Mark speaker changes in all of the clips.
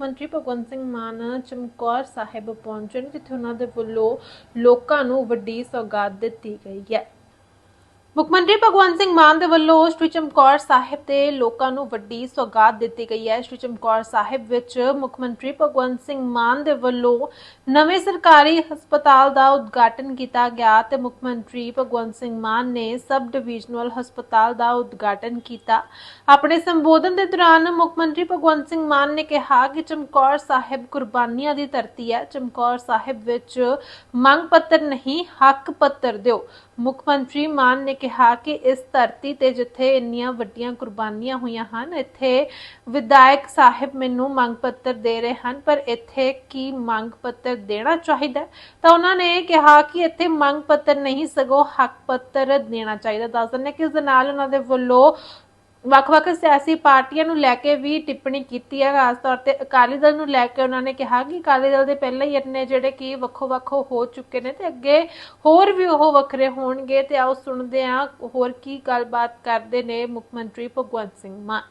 Speaker 1: ਮੁੱਖ ਮੰਤਰੀ ਭਗਵੰਤ ਸਿੰਘ ਮਾਨ ਚਮਕੌਰ ਸਾਹਿਬ ਪਹੁੰਚਣ, ਜਿੱਥੇ ਉਹਨਾਂ ਦੇ ਵੱਲੋਂ ਲੋਕਾਂ ਨੂੰ ਵੱਡੀ ਸੌਗਾਤ ਦਿੱਤੀ ਗਈ ਹੈ। ਮੁੱਖ ਮੰਤਰੀ ਭਗਵੰਤ ਸਿੰਘ ਮਾਨ ਦੇ ਵੱਲੋਂ ਸ਼੍ਰੀ ਚਮਕੌਰ ਸਾਹਿਬ ਦੇ ਲੋਕਾਂ ਨੂੰ ਵੱਡੀ ਸੌਗਾਤ ਦਿੱਤੀ ਗਈ ਹੈ। ਸ਼੍ਰੀ ਚਮਕੌਰ ਸਾਹਿਬ ਵਿੱਚ ਮੁੱਖ ਮੰਤਰੀ ਭਗਵੰਤ ਸਿੰਘ ਮਾਨ ਦੇ ਵੱਲੋਂ ਨਵੇਂ ਸਰਕਾਰੀ ਹਸਪਤਾਲ ਦਾ ਉਦਘਾਟਨ ਕੀਤਾ ਗਿਆ ਤੇ ਮੁੱਖ ਮੰਤਰੀ ਭਗਵੰਤ ਸਿੰਘ ਮਾਨ ਨੇ ਸਬ ਡਿਵੀਜ਼ਨਲ ਹਸਪਤਾਲ ਦਾ ਉਦਘਾਟਨ ਕੀਤਾ। ਆਪਣੇ ਸੰਬੋਧਨ ਦੇ ਦੌਰਾਨ ਮੁੱਖ ਮੰਤਰੀ ਭਗਵੰਤ ਸਿੰਘ ਮਾਨ ਨੇ ਕਿਹਾ ਕਿ ਚਮਕੌਰ ਸਾਹਿਬ ਕੁਰਬਾਨੀਆਂ ਦੀ ਧਰਤੀ ਹੈ। ਚਮਕੌਰ ਸਾਹਿਬ ਵਿੱਚ ਮੰਗ ਪੱਤਰ ਨਹੀਂ, ਹੱਕ ਪੱਤਰ ਦਿਓ। ਮੁੱਖ ਮੰਤਰੀ ਮਾਨ ਨੇ ਕਿਹਾ ਕਿ ਇਸ ਧਰਤੀ ਤੇ ਜਿੱਥੇ ਇੰਨੀਆਂ ਵੱਡੀਆਂ ਕੁਰਬਾਨੀਆਂ ਹੋਈਆਂ ਹਨ, ਇੱਥੇ ਵਿਧਾਇਕ ਸਾਹਿਬ ਮੈਨੂੰ ਮੰਗ ਪੱਤਰ ਦੇ ਰਹੇ ਹਨ, ਪਰ ਇੱਥੇ ਕੀ ਮੰਗ ਪੱਤਰ ਦੇਣਾ ਚਾਹੀਦਾ ਹੈ? ਤਾਂ ਉਹਨਾਂ ਨੇ ਕਿਹਾ ਕਿ ਇੱਥੇ ਮੰਗ ਪੱਤਰ ਨਹੀਂ, ਸਗੋਂ ਹੱਕ ਪੱਤਰ ਦੇਣਾ ਚਾਹੀਦਾ ਦੱਸ ਦਿੰਦੇ ਕਿ ਇਸ ਦੇ ਨਾਲ ਉਹਨਾਂ ਦੇ ਵੱਲੋਂ ਵੱਖ-ਵੱਖ ਸਿਆਸੀ ਪਾਰਟੀਆਂ ਨੂੰ ਲੈ ਕੇ ਵੀ ਟਿੱਪਣੀ ਕੀਤੀ ਹੈ ਖਾਸ ਤੌਰ ਤੇ ਅਕਾਲੀ ਦਲ ਨੂੰ ਲੈ ਕੇ ਉਹਨਾਂ ਨੇ ਕਿਹਾ ਕਿ ਅਕਾਲੀ ਦਲ ਦੇ ਪਹਿਲਾਂ ਹੀ ਇੰਨੇ ਜਿਹੜੇ ਕਿ ਵੱਖੋ-ਵੱਖੋ ਹੋ ਚੁੱਕੇ ਨੇ ਤੇ ਅੱਗੇ ਹੋਰ ਵੀ ਉਹ ਵੱਖਰੇ ਹੋਣਗੇ ਤੇ ਆਓ ਸੁਣਦੇ ਹਾਂ ਹੋਰ ਕੀ ਗੱਲਬਾਤ ਕਰਦੇ ਨੇ ਮੁੱਖ ਮੰਤਰੀ ਭਗਵੰਤ ਸਿੰਘ ਮਾਨ।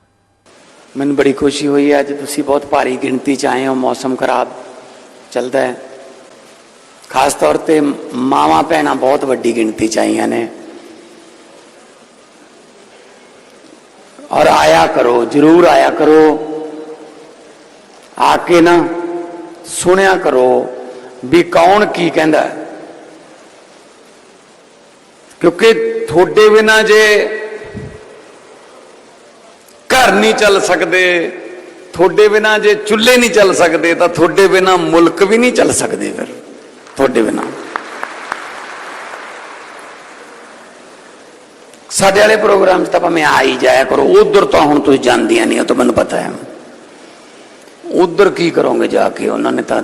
Speaker 2: ਮੈਨੂੰ ਬੜੀ ਖੁਸ਼ੀ ਹੋਈ ਹੈ, ਅੱਜ ਤੁਸੀਂ ਬਹੁਤ ਭਾਰੀ ਗਿਣਤੀ ਚ ਆਏ ਹੋ, ਮੌਸਮ ਖਰਾਬ ਚੱਲਦਾ ਹੈ। ਖਾਸ ਤੌਰ ਤੇ ਮਾਵਾਂ ਭੈਣਾਂ ਬਹੁਤ ਵੱਡੀ ਗਿਣਤੀ ਚ ਆਈਆਂ ਨੇ। ਔਰ ਆਇਆ ਕਰੋ, ਜਰੂਰ ਆਇਆ ਕਰੋ। ਆ ਕੇ ਨਾ ਸੁਣਿਆ ਕਰੋ ਵੀ ਕੌਣ ਕੀ ਕਹਿੰਦਾ ਕਿਉਂਕਿ ਤੁਹਾਡੇ ਬਿਨਾ ਜੇ ਘਰ ਨਹੀਂ ਚੱਲ ਸਕਦੇ, ਤੁਹਾਡੇ ਬਿਨਾ ਜੇ ਚੁੱਲ੍ਹੇ ਨਹੀਂ ਚੱਲ ਸਕਦੇ, ਤਾਂ ਤੁਹਾਡੇ ਬਿਨਾ ਮੁਲਕ ਵੀ ਨਹੀਂ ਚੱਲ ਸਕਦੇ ਫਿਰ, ਤੁਹਾਡੇ ਬਿਨਾ। ਸਾਡੇ ਵਾਲੇ ਪ੍ਰੋਗਰਾਮ 'ਚ ਤਾਂ ਭਾਵੇਂ ਆ ਹੀ ਜਾਇਆ ਕਰੋ, ਉਧਰ ਤਾਂ ਹੁਣ ਤੁਸੀਂ ਜਾਂਦੀਆਂ ਨਹੀਂ, ਉਹ ਤਾਂ ਮੈਨੂੰ ਪਤਾ ਹੈ। ਉਧਰ ਕੀ ਕਰੋਗੇ ਜਾ ਕੇ? ਉਹਨਾਂ ਨੇ ਤਾਂ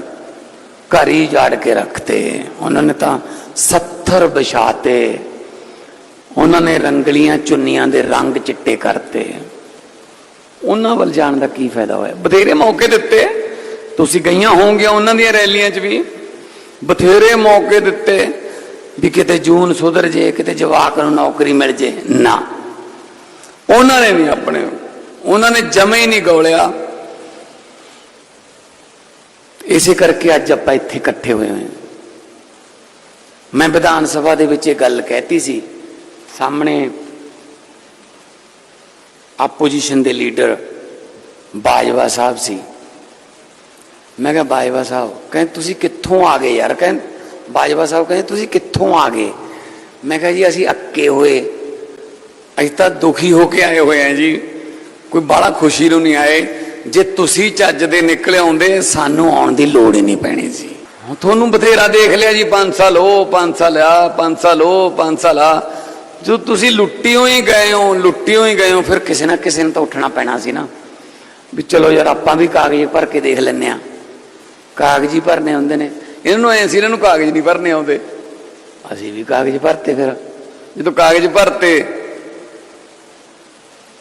Speaker 2: ਘਰ ਹੀ ਜਾੜ ਕੇ ਰੱਖਤੇ, ਉਹਨਾਂ ਨੇ ਤਾਂ 70 ਵਿਛਾਤੇ, ਉਹਨਾਂ ਨੇ ਰੰਗਲੀਆਂ ਚੁੰਨੀਆਂ ਦੇ ਰੰਗ ਚਿੱਟੇ ਕਰਤੇ। ਉਹਨਾਂ ਵੱਲ ਜਾਣ ਦਾ ਕੀ ਫਾਇਦਾ ਹੋਇਆ? ਬਥੇਰੇ ਮੌਕੇ ਦਿੱਤੇ। ਤੁਸੀਂ ਗਈਆਂ ਹੋਵੋਗੀਆਂ ਉਹਨਾਂ ਦੀਆਂ ਰੈਲੀਆਂ 'ਚ ਵੀ। ਬਥੇਰੇ ਮੌਕੇ ਦਿੱਤੇ। ਵੀ ਕਿਤੇ ਜੂਨ ਸੁਧਰ ਜੇ, ਕਿਤੇ ਜਵਾਕ ਨੂੰ ਨੌਕਰੀ ਮਿਲ ਜੇ, ਨਾ। ਉਹਨਾਂ ਨੇ ਵੀ ਆਪਣੇ, ਉਹਨਾਂ ਨੇ ਜਮੇ ਹੀ ਨਹੀਂ ਗੋਲਿਆ। ਇਸੇ ਕਰਕੇ ਅੱਜ ਆਪਾਂ ਇੱਥੇ ਇਕੱਠੇ ਹੋਏ ਹੋਏ ਮੈਂ ਵਿਧਾਨ ਸਭਾ ਦੇ ਵਿੱਚ ਇਹ ਗੱਲ ਕਹਿਤੀ ਸੀ, ਸਾਹਮਣੇ ਆਪੋਜੀਸ਼ਨ ਦੇ ਲੀਡਰ ਬਾਜਵਾ ਸਾਹਿਬ ਸੀ। ਮੈਂ ਕਿਹਾ, ਬਾਜਵਾ ਸਾਹਿਬ, ਕਹਿੰਦੇ ਤੁਸੀਂ ਕਿੱਥੋਂ ਆ ਗਏ ਯਾਰ? ਕਹਿੰਦੇ ਬਾਜਵਾ ਸਾਹਿਬ ਕਹਿੰਦੇ, ਤੁਸੀਂ ਕਿੱਥੋਂ ਆ ਗਏ? ਮੈਂ ਕਿਹਾ, ਜੀ, ਅਸੀਂ ਅੱਕੇ ਹੋਏ। ਅਸੀਂ ਤਾਂ ਦੁਖੀ ਹੋ ਕੇ ਆਏ ਹੋਏ ਆ ਜੀ। ਕੋਈ ਬਾਹਲਾ ਖੁਸ਼ੀ ਨੂੰ ਨਹੀਂ ਆਏ। ਜੇ ਤੁਸੀਂ ਚੱਜ ਦੇ ਨਿਕਲੇ ਆਉਂਦੇ, ਸਾਨੂੰ ਆਉਣ ਦੀ ਲੋੜ ਹੀ ਨਹੀਂ ਪੈਣੀ ਸੀ। ਤੁਹਾਨੂੰ ਬਥੇਰਾ ਦੇਖ ਲਿਆ ਜੀ 5 ਸਾਲ ਉਹ 5 ਸਾਲ, ਆ 5 ਸਾਲ ਉਹ 5 ਸਾਲ, ਆ। ਜੋ ਤੁਸੀਂ ਲੁੱਟੀ ਹੀ ਗਏ ਹੋ ਲੁੱਟੀ ਹੋਈ ਗਏ ਹੋ, ਫਿਰ ਕਿਸੇ ਨਾ ਕਿਸੇ ਨੂੰ ਤਾਂ ਉੱਠਣਾ ਪੈਣਾ ਸੀ ਨਾ। ਵੀ ਚਲੋ ਯਾਰ, ਆਪਾਂ ਵੀ ਕਾਗਜ਼ ਭਰ ਕੇ ਦੇਖ ਲੈਨੇ ਆ ਕਾਗਜ਼ ਹੀ ਭਰਨੇ ਹੁੰਦੇ ਨੇ। ਇਹਨਾਂ ਨੂੰ ਐਂ ਸੀ ਇਹਨਾਂ ਨੂੰ ਕਾਗਜ਼ ਨਹੀਂ ਭਰਨੇ ਆਉਂਦੇ। ਅਸੀਂ ਵੀ ਕਾਗਜ਼ ਭਰਤੇ ਫਿਰ। ਜਦੋਂ ਕਾਗਜ਼ ਭਰਤੇ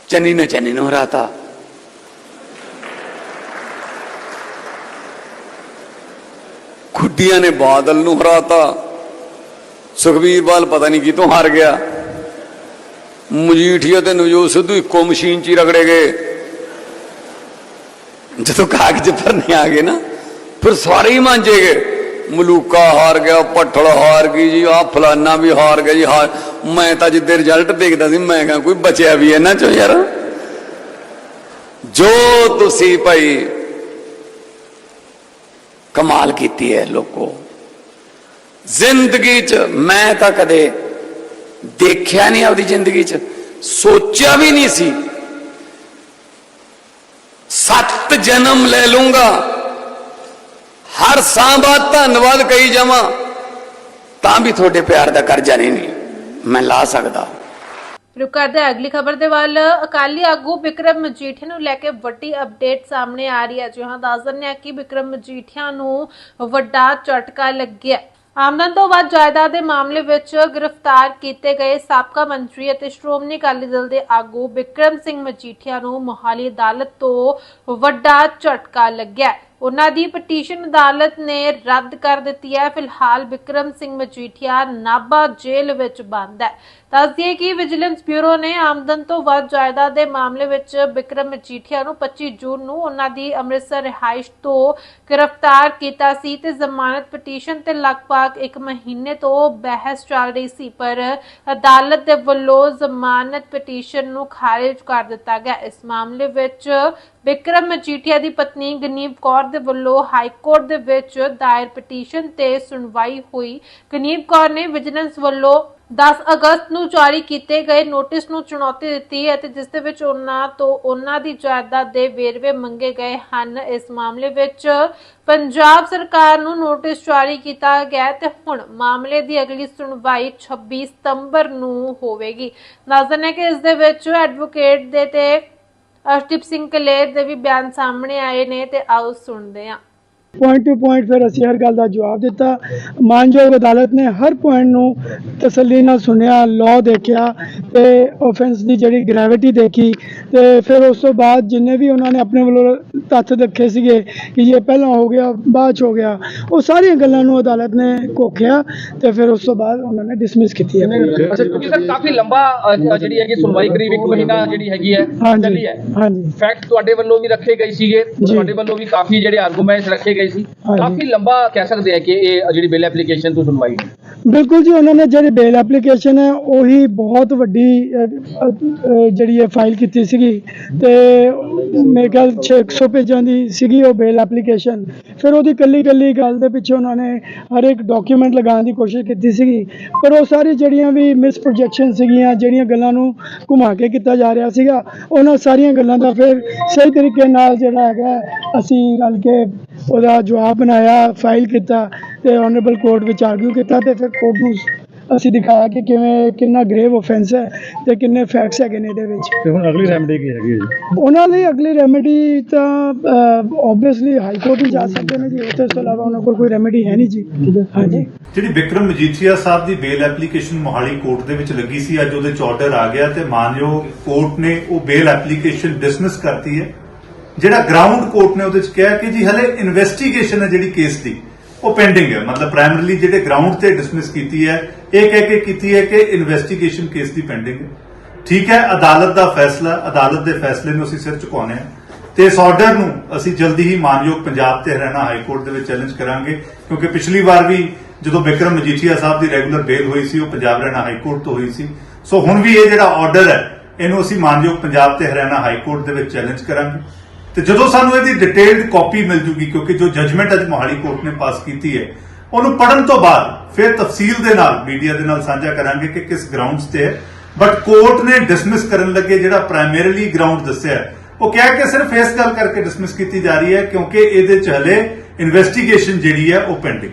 Speaker 2: ਚੰਨੀ ਨੇ ਚੰਨੀ ਨੂੰ ਹਰਾਤਾ। ਖੁੱਡੀਆਂ ਨੇ ਬਾਦਲ ਨੂੰ ਹਰਾਤਾ। ਸੁਖਬੀਰ ਬਾਲ ਪਤਾ ਨਹੀਂ ਕਿਤੋਂ ਹਾਰ ਗਿਆ। ਮਜੀਠੀਆ ਤੇ ਨਵਜੋਤ ਸਿੱਧੂ ਇੱਕੋ ਮਸ਼ੀਨ 'ਚ ਹੀ ਰਗੜੇ ਗਏ। ਜਦੋਂ ਕਾਗਜ਼ ਭਰਨੇ ਆ ਗਏ ਨਾ ਫਿਰ ਸਾਰੇ ਹੀ ਮਾਂਜੇ ਗਏ। ਮਲੂਕਾ ਹਾਰ ਗਿਆ ਪੱਠਲ ਹਾਰ ਗਈ ਜੀ ਆ ਫਲਾਨਾ ਵੀ ਹਾਰ ਗਿਆ ਜੀ, ਹਾਰ ਮੈਂ ਤਾਂ ਜਿੱਦੇ ਰਿਜ਼ਲਟ ਦੇਖਦਾ ਸੀ, ਮੈਂ ਕਿਹਾ ਕੋਈ ਬਚਿਆ ਵੀ ਇਹਨਾਂ ਚੋਂ ਯਾਰ। ਜੋ ਤੁਸੀਂ ਭਾਈ ਕਮਾਲ ਕੀਤੀ ਹੈ ਲੋਕੋ, ਜ਼ਿੰਦਗੀ 'ਚ ਮੈਂ ਤਾਂ ਕਦੇ ਦੇਖਿਆ ਨਹੀਂ ਆਪਦੀ ਜ਼ਿੰਦਗੀ 'ਚ, ਸੋਚਿਆ ਵੀ ਨਹੀਂ ਸੀ। ਸੱਤ ਜਨਮ ਲੈ ਲੂੰਗਾ ਹਰ ਸਾਹ ਧੰਨਵਾਦ ਕਹੀ ਜਾਵਾਂ, ਤਾਂ ਵੀ ਤੁਹਾਡੇ ਪਿਆਰ ਦਾ ਕਰਜ਼ਾ ਨਹੀਂ ਨਹੀਂ ਮੈਂ ਲਾ ਸਕਦਾ
Speaker 1: ਰੁਕ ਕਰਦੇ ਹਾਂ ਅਗਲੀ ਖਬਰ ਦੇ ਵੱਲ। ਅਕਾਲੀ ਆਗੂ ਵਿਕਰਮ ਮਜੀਠੀਆ ਨੂੰ ਲੈ ਕੇ ਵੱਡੀ ਅਪਡੇਟ ਸਾਹਮਣੇ ਆ ਰਹੀ ਹੈ। ਜੀ ਦੱਸ ਦਿੰਦੇ ਹਾਂ ਕਿ ਵਿਕਰਮ ਮਜੀਠੀਆ ਨੂੰ ਵੱਡਾ ਝਟਕਾ ਲੱਗਿਆ। ਆਮਦਨ ਤੋਂ ਬਾਅਦ ਜਾਇਦਾਦ ਦੇ ਮਾਮਲੇ ਵਿੱਚ ਗ੍ਰਿਫਤਾਰ ਕੀਤੇ ਗਏ ਸਾਬਕਾ ਮੰਤਰੀ ਅਤੇ ਸ਼੍ਰੋਮਣੀ ਅਕਾਲੀ ਦਲ ਦੇ ਆਗੂ ਵਿਕਰਮ ਸਿੰਘ ਮਜੀਠੀਆ ਨੂੰ ਮੋਹਾਲੀ ਅਦਾਲਤ ਤੋਂ ਵੱਡਾ ਝਟਕਾ ਲੱਗਿਆ। ਉਹਨਾਂ ਦੀ ਪਟੀਸ਼ਨ ਅਦਾਲਤ ਨੇ ਰੱਦ ਕਰ ਦਿੱਤੀ ਹੈ। ਫਿਲਹਾਲ ਵਿਕਰਮ ਸਿੰਘ ਮਜੀਠੀਆ ਨਾਭਾ ਜੇਲ੍ਹ ਵਿੱਚ ਬੰਦ ਹੈ। ਦੱਸਦੀਏ ਕਿ ਵਿਜੀਲੈਂਸ ਬਿਊਰੋ ਨੇ ਆਮਦਨ ਤੋਂ ਵੱਧ ਜਾਇਦਾਦ ਦੇ ਮਾਮਲੇ ਵਿੱਚ ਵਿਕਰਮ ਮਜੀਠੀਆ ਨੂੰ 25 ਜੂਨ ਨੂੰ ਉਹਨਾਂ ਦੀ ਅੰਮ੍ਰਿਤਸਰ ਰਿਹਾਇਸ਼ ਤੋਂ ਗ੍ਰਿਫਤਾਰ ਕੀਤਾ ਸੀ ਤੇ ਜ਼ਮਾਨਤ ਪਟੀਸ਼ਨ ਤੇ ਲਗਭਗ 1 ਮਹੀਨੇ ਤੋਂ ਬਹਿਸ ਚੱਲ ਰਹੀ ਸੀ, ਪਰ ਅਦਾਲਤ ਦੇ ਵੱਲੋਂ ਜ਼ਮਾਨਤ ਪਟੀਸ਼ਨ ਨੂੰ ਖਾਰਜ ਕਰ ਦਿੱਤਾ ਗਿਆ। ਇਸ ਮਾਮਲੇ ਵਿੱਚ ਵਿਕਰਮ ਮਜੀਠੀਆ ਦੀ ਪਤਨੀ ਗਨੀਵ ਕੌਰ ਦੇ ਵੱਲੋਂ ਹਾਈ ਕੋਰਟ ਦੇ ਵਿੱਚ ਦਾਇਰ ਪਟੀਸ਼ਨ ਤੇ ਸੁਣਵਾਈ ਹੋਈ। ਗਨੀਵ ਕੌਰ ਨੇ ਵਿਜੀਲੈਂਸ ਵੱਲੋਂ 10 ਅਗਸਤ ਨੂੰ ਜਾਰੀ ਕੀਤੇ ਗਏ ਨੋਟਿਸ ਨੂੰ ਚੁਣੌਤੀ ਦਿੱਤੀ ਹੈ ਅਤੇ ਜਿਸ ਦੇ ਵਿੱਚ ਉਹਨਾਂ ਤੋਂ ਉਹਨਾਂ ਦੀ ਜਾਇਦਾਦ ਦੇ ਵੇਰਵੇ ਮੰਗੇ ਗਏ ਹਨ। ਇਸ ਮਾਮਲੇ ਵਿੱਚ ਪੰਜਾਬ ਸਰਕਾਰ ਨੂੰ ਨੋਟਿਸ ਜਾਰੀ ਕੀਤਾ ਗਿਆ ਤੇ ਹੁਣ ਮਾਮਲੇ ਦੀ ਅਗਲੀ ਸੁਣਵਾਈ 26 ਸਤੰਬਰ ਨੂੰ ਹੋਵੇਗੀ। ਨਜ਼ਰ ਹੈ ਕਿ ਇਸ ਦੇ ਵਿੱਚ ਐਡਵੋਕੇਟ ਦੇ ਤੇ ਅਰਸ਼ਦੀਪ ਸਿੰਘ ਕਲੇਰ ਦੇ ਵੀ ਬਿਆਨ ਸਾਹਮਣੇ ਆਏ ਨੇ ਤੇ ਆਓ ਸੁਣਦੇ ਹਾਂ।
Speaker 3: ਪੁਆਇੰਟ ਟੂ ਪੁਆਇੰਟ ਫਿਰ ਅਸੀਂ ਹਰ ਗੱਲ ਦਾ ਜਵਾਬ ਦਿੱਤਾ। ਮਾਨਯੋਗ ਅਦਾਲਤ ਨੇ ਹਰ ਪੁਆਇੰਟ ਨੂੰ ਤਸੱਲੀ ਨਾਲ ਸੁਣਿਆ ਲਾਅ ਦੇਖਿਆ ਤੇ ਆਫੈਂਸ ਦੀ ਜਿਹੜੀ ਗ੍ਰੈਵਿਟੀ ਦੇਖੀ ਤੇ ਫਿਰ ਉਸ ਤੋਂ ਬਾਅਦ ਜਿੰਨੇ ਵੀ ਉਹਨਾਂ ਨੇ ਆਪਣੇ ਵੱਲੋਂ ਤੱਥ ਰੱਖੇ ਸੀਗੇ ਕਿ ਇਹ ਪਹਿਲਾਂ ਹੋ ਗਿਆ ਬਾਅਦ 'ਚ ਹੋ ਗਿਆ ਉਹ ਸਾਰੀਆਂ ਗੱਲਾਂ ਨੂੰ ਅਦਾਲਤ ਨੇ ਕੋਖਿਆ ਤੇ ਫਿਰ ਉਸ ਤੋਂ ਬਾਅਦ ਉਹਨਾਂ ਨੇ ਡਿਸਮਿਸ ਕੀਤੀ ਹੈ।
Speaker 4: ਅੱਛਾ ਕਿਉਂਕਿ ਸਰ ਕਾਫੀ ਲੰਬਾ ਅ, ਜਿਹੜੀ ਹੈਗੀ ਸੁਣਵਾਈ ਕਰੀਬ ਇੱਕ ਮਹੀਨਾ ਜਿਹੜੀ ਹੈਗੀ ਹੈ
Speaker 3: ਹਾਂਜੀ
Speaker 4: ਚੱਲੀ ਹੈ।
Speaker 3: ਹਾਂਜੀ।
Speaker 4: ਫੈਕਟ ਤੁਹਾਡੇ ਵੱਲੋਂ ਵੀ ਰੱਖੇ ਗਏ ਸੀਗੇ। ਤੁਹਾਡੇ ਵੱਲੋਂ ਵੀ ਕਾਫੀ ਜਿਹੜੇ ਆਰਗੂਮੈਂਟਸ ਰੱਖੇ ਗਏ ਸੀ।
Speaker 3: ਹਾਂਜੀ।
Speaker 4: ਕਾਫੀ ਲੰਬਾ ਕਹਿ ਸਕਦੇ ਆ ਕਿ ਇਹ ਜਿਹੜੀ ਬਿਲ ਐਪਲੀਕੇਸ਼ਨ ਤੋਂ ਸੁਣਵਾਈ
Speaker 3: ਬਿਲਕੁਲ ਜੀ ਉਹਨਾਂ ਨੇ ਜਿਹੜੀ ਬੇਲ ਐਪਲੀਕੇਸ਼ਨ ਹੈ ਉਹੀ ਬਹੁਤ ਵੱਡੀ ਅ, ਅ, ਅ, ਜਿਹੜੀ ਹੈ ਫਾਈਲ ਕੀਤੀ ਸੀਗੀ। ਤੇ ਮੇਰੇ ਖਿਆਲ 600 ਪੇਜਾਂ ਦੀ ਸੀਗੀ ਉਹ ਬੇਲ ਐਪਲੀਕੇਸ਼ਨ। ਫਿਰ ਉਹਦੀ ਕੱਲੀ ਕੱਲੀ ਗੱਲ ਦੇ ਪਿੱਛੇ ਉਹਨਾਂ ਨੇ ਹਰ ਇੱਕ ਡਾਕੂਮੈਂਟ ਲਗਾਉਣ ਦੀ ਕੋਸ਼ਿਸ਼ ਕੀਤੀ ਸੀਗੀ। ਪਰ ਉਹ ਸਾਰੀ ਜਿਹੜੀਆਂ ਵੀ ਮਿਸ ਪ੍ਰੋਜੈਕਸ਼ਨ ਸੀਗੀਆਂ ਜਿਹੜੀਆਂ ਗੱਲਾਂ ਨੂੰ ਘੁਮਾ ਕੇ ਕੀਤਾ ਜਾ ਰਿਹਾ ਸੀਗਾ ਉਹਨਾਂ ਸਾਰੀਆਂ ਗੱਲਾਂ ਦਾ ਫਿਰ ਸਹੀ ਤਰੀਕੇ ਨਾਲ ਜਿਹੜਾ ਹੈਗਾ ਅਸੀਂ ਰਲ ਕੇ ਉਹਦਾ ਜਵਾਬ ਬਣਾਇਆ ਫਾਈਲ ਕੀਤਾ ਤੇ ਆਨਰੇਬਲ ਕੋਰਟ ਵਿੱਚ ਆਰਗੂ ਕੀਤਾ ਤੇ ਫਿਰ ਕੋਰਟ ਨੂੰ ਅਸੀਂ ਦਿਖਾਇਆ ਕਿ ਕਿਵੇਂ ਕਿੰਨਾ ਗ੍ਰੇਵ ਆਫੈਂਸ ਹੈ ਤੇ ਕਿੰਨੇ ਫੈਕਟਸ ਹੈਗੇ ਨੇ ਇਹਦੇ ਵਿੱਚ।
Speaker 5: ਤੇ ਹੁਣ ਅਗਲੀ ਰੈਮਡੀ ਕੀ ਹੈਗੀ ਹੈ ਜੀ?
Speaker 3: ਉਹਨਾਂ ਲਈ ਅਗਲੀ ਰੈਮੇਡੀ ਤਾਂ ਆਬਵੀਅਸਲੀ ਹਾਈ ਕੋਰਟ ਹੀ ਜਾ ਸਕਦੇ ਨੇ ਜੀ ਇਸ ਤੋਂ ਇਲਾਵਾ ਉਹਨਾਂ ਕੋਲ ਕੋਈ ਰੈਮੇਡੀ ਹੈ ਨਹੀਂ ਜੀ। ਹਾਂਜੀ।
Speaker 5: ਜਿਹੜੀ ਵਿਕਰਮ ਮਜੀਠੀਆ ਸਾਹਿਬ ਦੀ ਬੇਲ ਐਪਲੀਕੇਸ਼ਨ ਮੋਹਾਲੀ ਕੋਰਟ ਦੇ ਵਿੱਚ ਲੱਗੀ ਸੀ ਅੱਜ ਉਹਦੇ ਚ ਆਰਡਰ ਆ ਗਿਆ ਤੇ ਮਾਨਯੋਗ ਕੋਰਟ ਨੇ ਉਹ ਬੇਲ ਐਪਲੀਕੇਸ਼ਨ ਡਿਸਮਿਸ ਕਰਤੀ ਹੈ। ਜਿਹੜਾ ਗਰਾਊਂਡ ਕੋਰਟ ਨੇ ਉਹਦੇ ਚ ਕਿਹਾ ਕਿ ਜੀ ਹਲੇ ਇਨਵੈਸਟੀਗੇਸ਼ਨ ਹੈ ਜਿਹੜੀ ਕੇਸ ਦੀ, ਉਹ ਪੈਂਡਿੰਗ ਹੈ। ਮਤਲਬ ਪ੍ਰਾਇਮਰੀਲੀ ਜਿਹੜੇ ਗਰਾਊਂਡ ਤੇ ਡਿਸਮਿਸ ਕੀਤੀ ਹੈ, ਇਹ ਕਹਿ ਕੇ ਕੀਤੀ ਹੈ ਕਿ ਇਨਵੈਸਟੀਗੇਸ਼ਨ ਕੇਸ ਦੀ ਪੈਂਡਿੰਗ ਹੈ। ਠੀਕ ਹੈ, ਅਦਾਲਤ ਦਾ ਫੈਸਲਾ, ਅਦਾਲਤ ਦੇ ਫੈਸਲੇ ਨੂੰ ਅਸੀਂ ਸਿਰ ਝੁਕਾਉਣੇ ਆ ਤੇ ਇਸ ਆਰਡਰ ਨੂੰ ਅਸੀਂ ਜਲਦੀ ਹੀ ਮਾਨਯੋਗ ਪੰਜਾਬ ਤੇ ਹਰਿਆਣਾ ਹਾਈ ਕੋਰਟ ਦੇ ਵਿੱਚ ਚੈਲੰਜ ਕਰਾਂਗੇ, ਕਿਉਂਕਿ ਪਿਛਲੀ ਵਾਰ ਵੀ ਜਦੋਂ ਵਿਕਰਮ ਮਜੀਠੀਆ ਸਾਹਿਬ ਦੀ ਰੈਗੂਲਰ ਬੇਲ ਹੋਈ ਸੀ, ਉਹ ਪੰਜਾਬ ਹਰਿਆਣਾ ਹਾਈ ਕੋਰਟ ਤੋਂ ਹੋਈ ਸੀ। ਸੋ ਹੁਣ ਵੀ ਇਹ ਜਿਹੜਾ ਆਰਡਰ ਹੈ, ਇਹਨੂੰ ਅਸੀਂ ਮਾਨਯੋਗ ਪੰਜਾਬ ਤੇ ਹਰਿਆਣਾ ਹਾਈ ਕੋਰਟ ਦੇ ਵਿੱਚ ਚੈਲੰਜ ਕਰਾਂਗੇ। ਤੇ ਜਦੋਂ ਸਾਨੂੰ ਇਹਦੀ ਡਿਟੇਲਡ ਕਾਪੀ ਮਿਲ ਜੂਗੀ, ਕਿਉਂਕਿ ਜੋ ਜਜਮੈਂਟ ਅੱਜ ਮੋਹਾਲੀ ਕੋਰਟ ਨੇ ਪਾਸ ਕੀਤੀ ਹੈ, ਉਹਨੂੰ ਪੜਨ ਤੋਂ ਬਾਅਦ ਫਿਰ ਤਫਸੀਲ ਦੇ ਨਾਲ ਮੀਡੀਆ ਦੇ ਨਾਲ ਸਾਂਝਾ ਕਰਾਂਗੇ ਕਿ ਕਿਸ ਗਰਾਊਂਡਸ ਤੇ ਹੈ। ਬਟ ਕੋਰਟ ਨੇ ਡਿਸਮਿਸ ਕਰਨ ਲੱਗੇ ਜਿਹੜਾ ਪ੍ਰਾਇਮਰੀਲੀ ਗਰਾਊਂਡ ਦੱਸਿਆ ਉਹ ਕਿਹਾ ਕਿ ਸਿਰਫ ਇਸ ਗੱਲ ਕਰਕੇ ਡਿਸਮਿਸ ਕੀਤੀ ਜਾ ਰਹੀ ਹੈ ਕਿਉਂਕਿ ਇਹਦੇ ਚ ਹਲੇ ਇਨਵੈਸਟੀਗੇਸ਼ਨ ਜਿਹੜੀ ਹੈ ਉਹ ਪੈਂਡਿੰਗ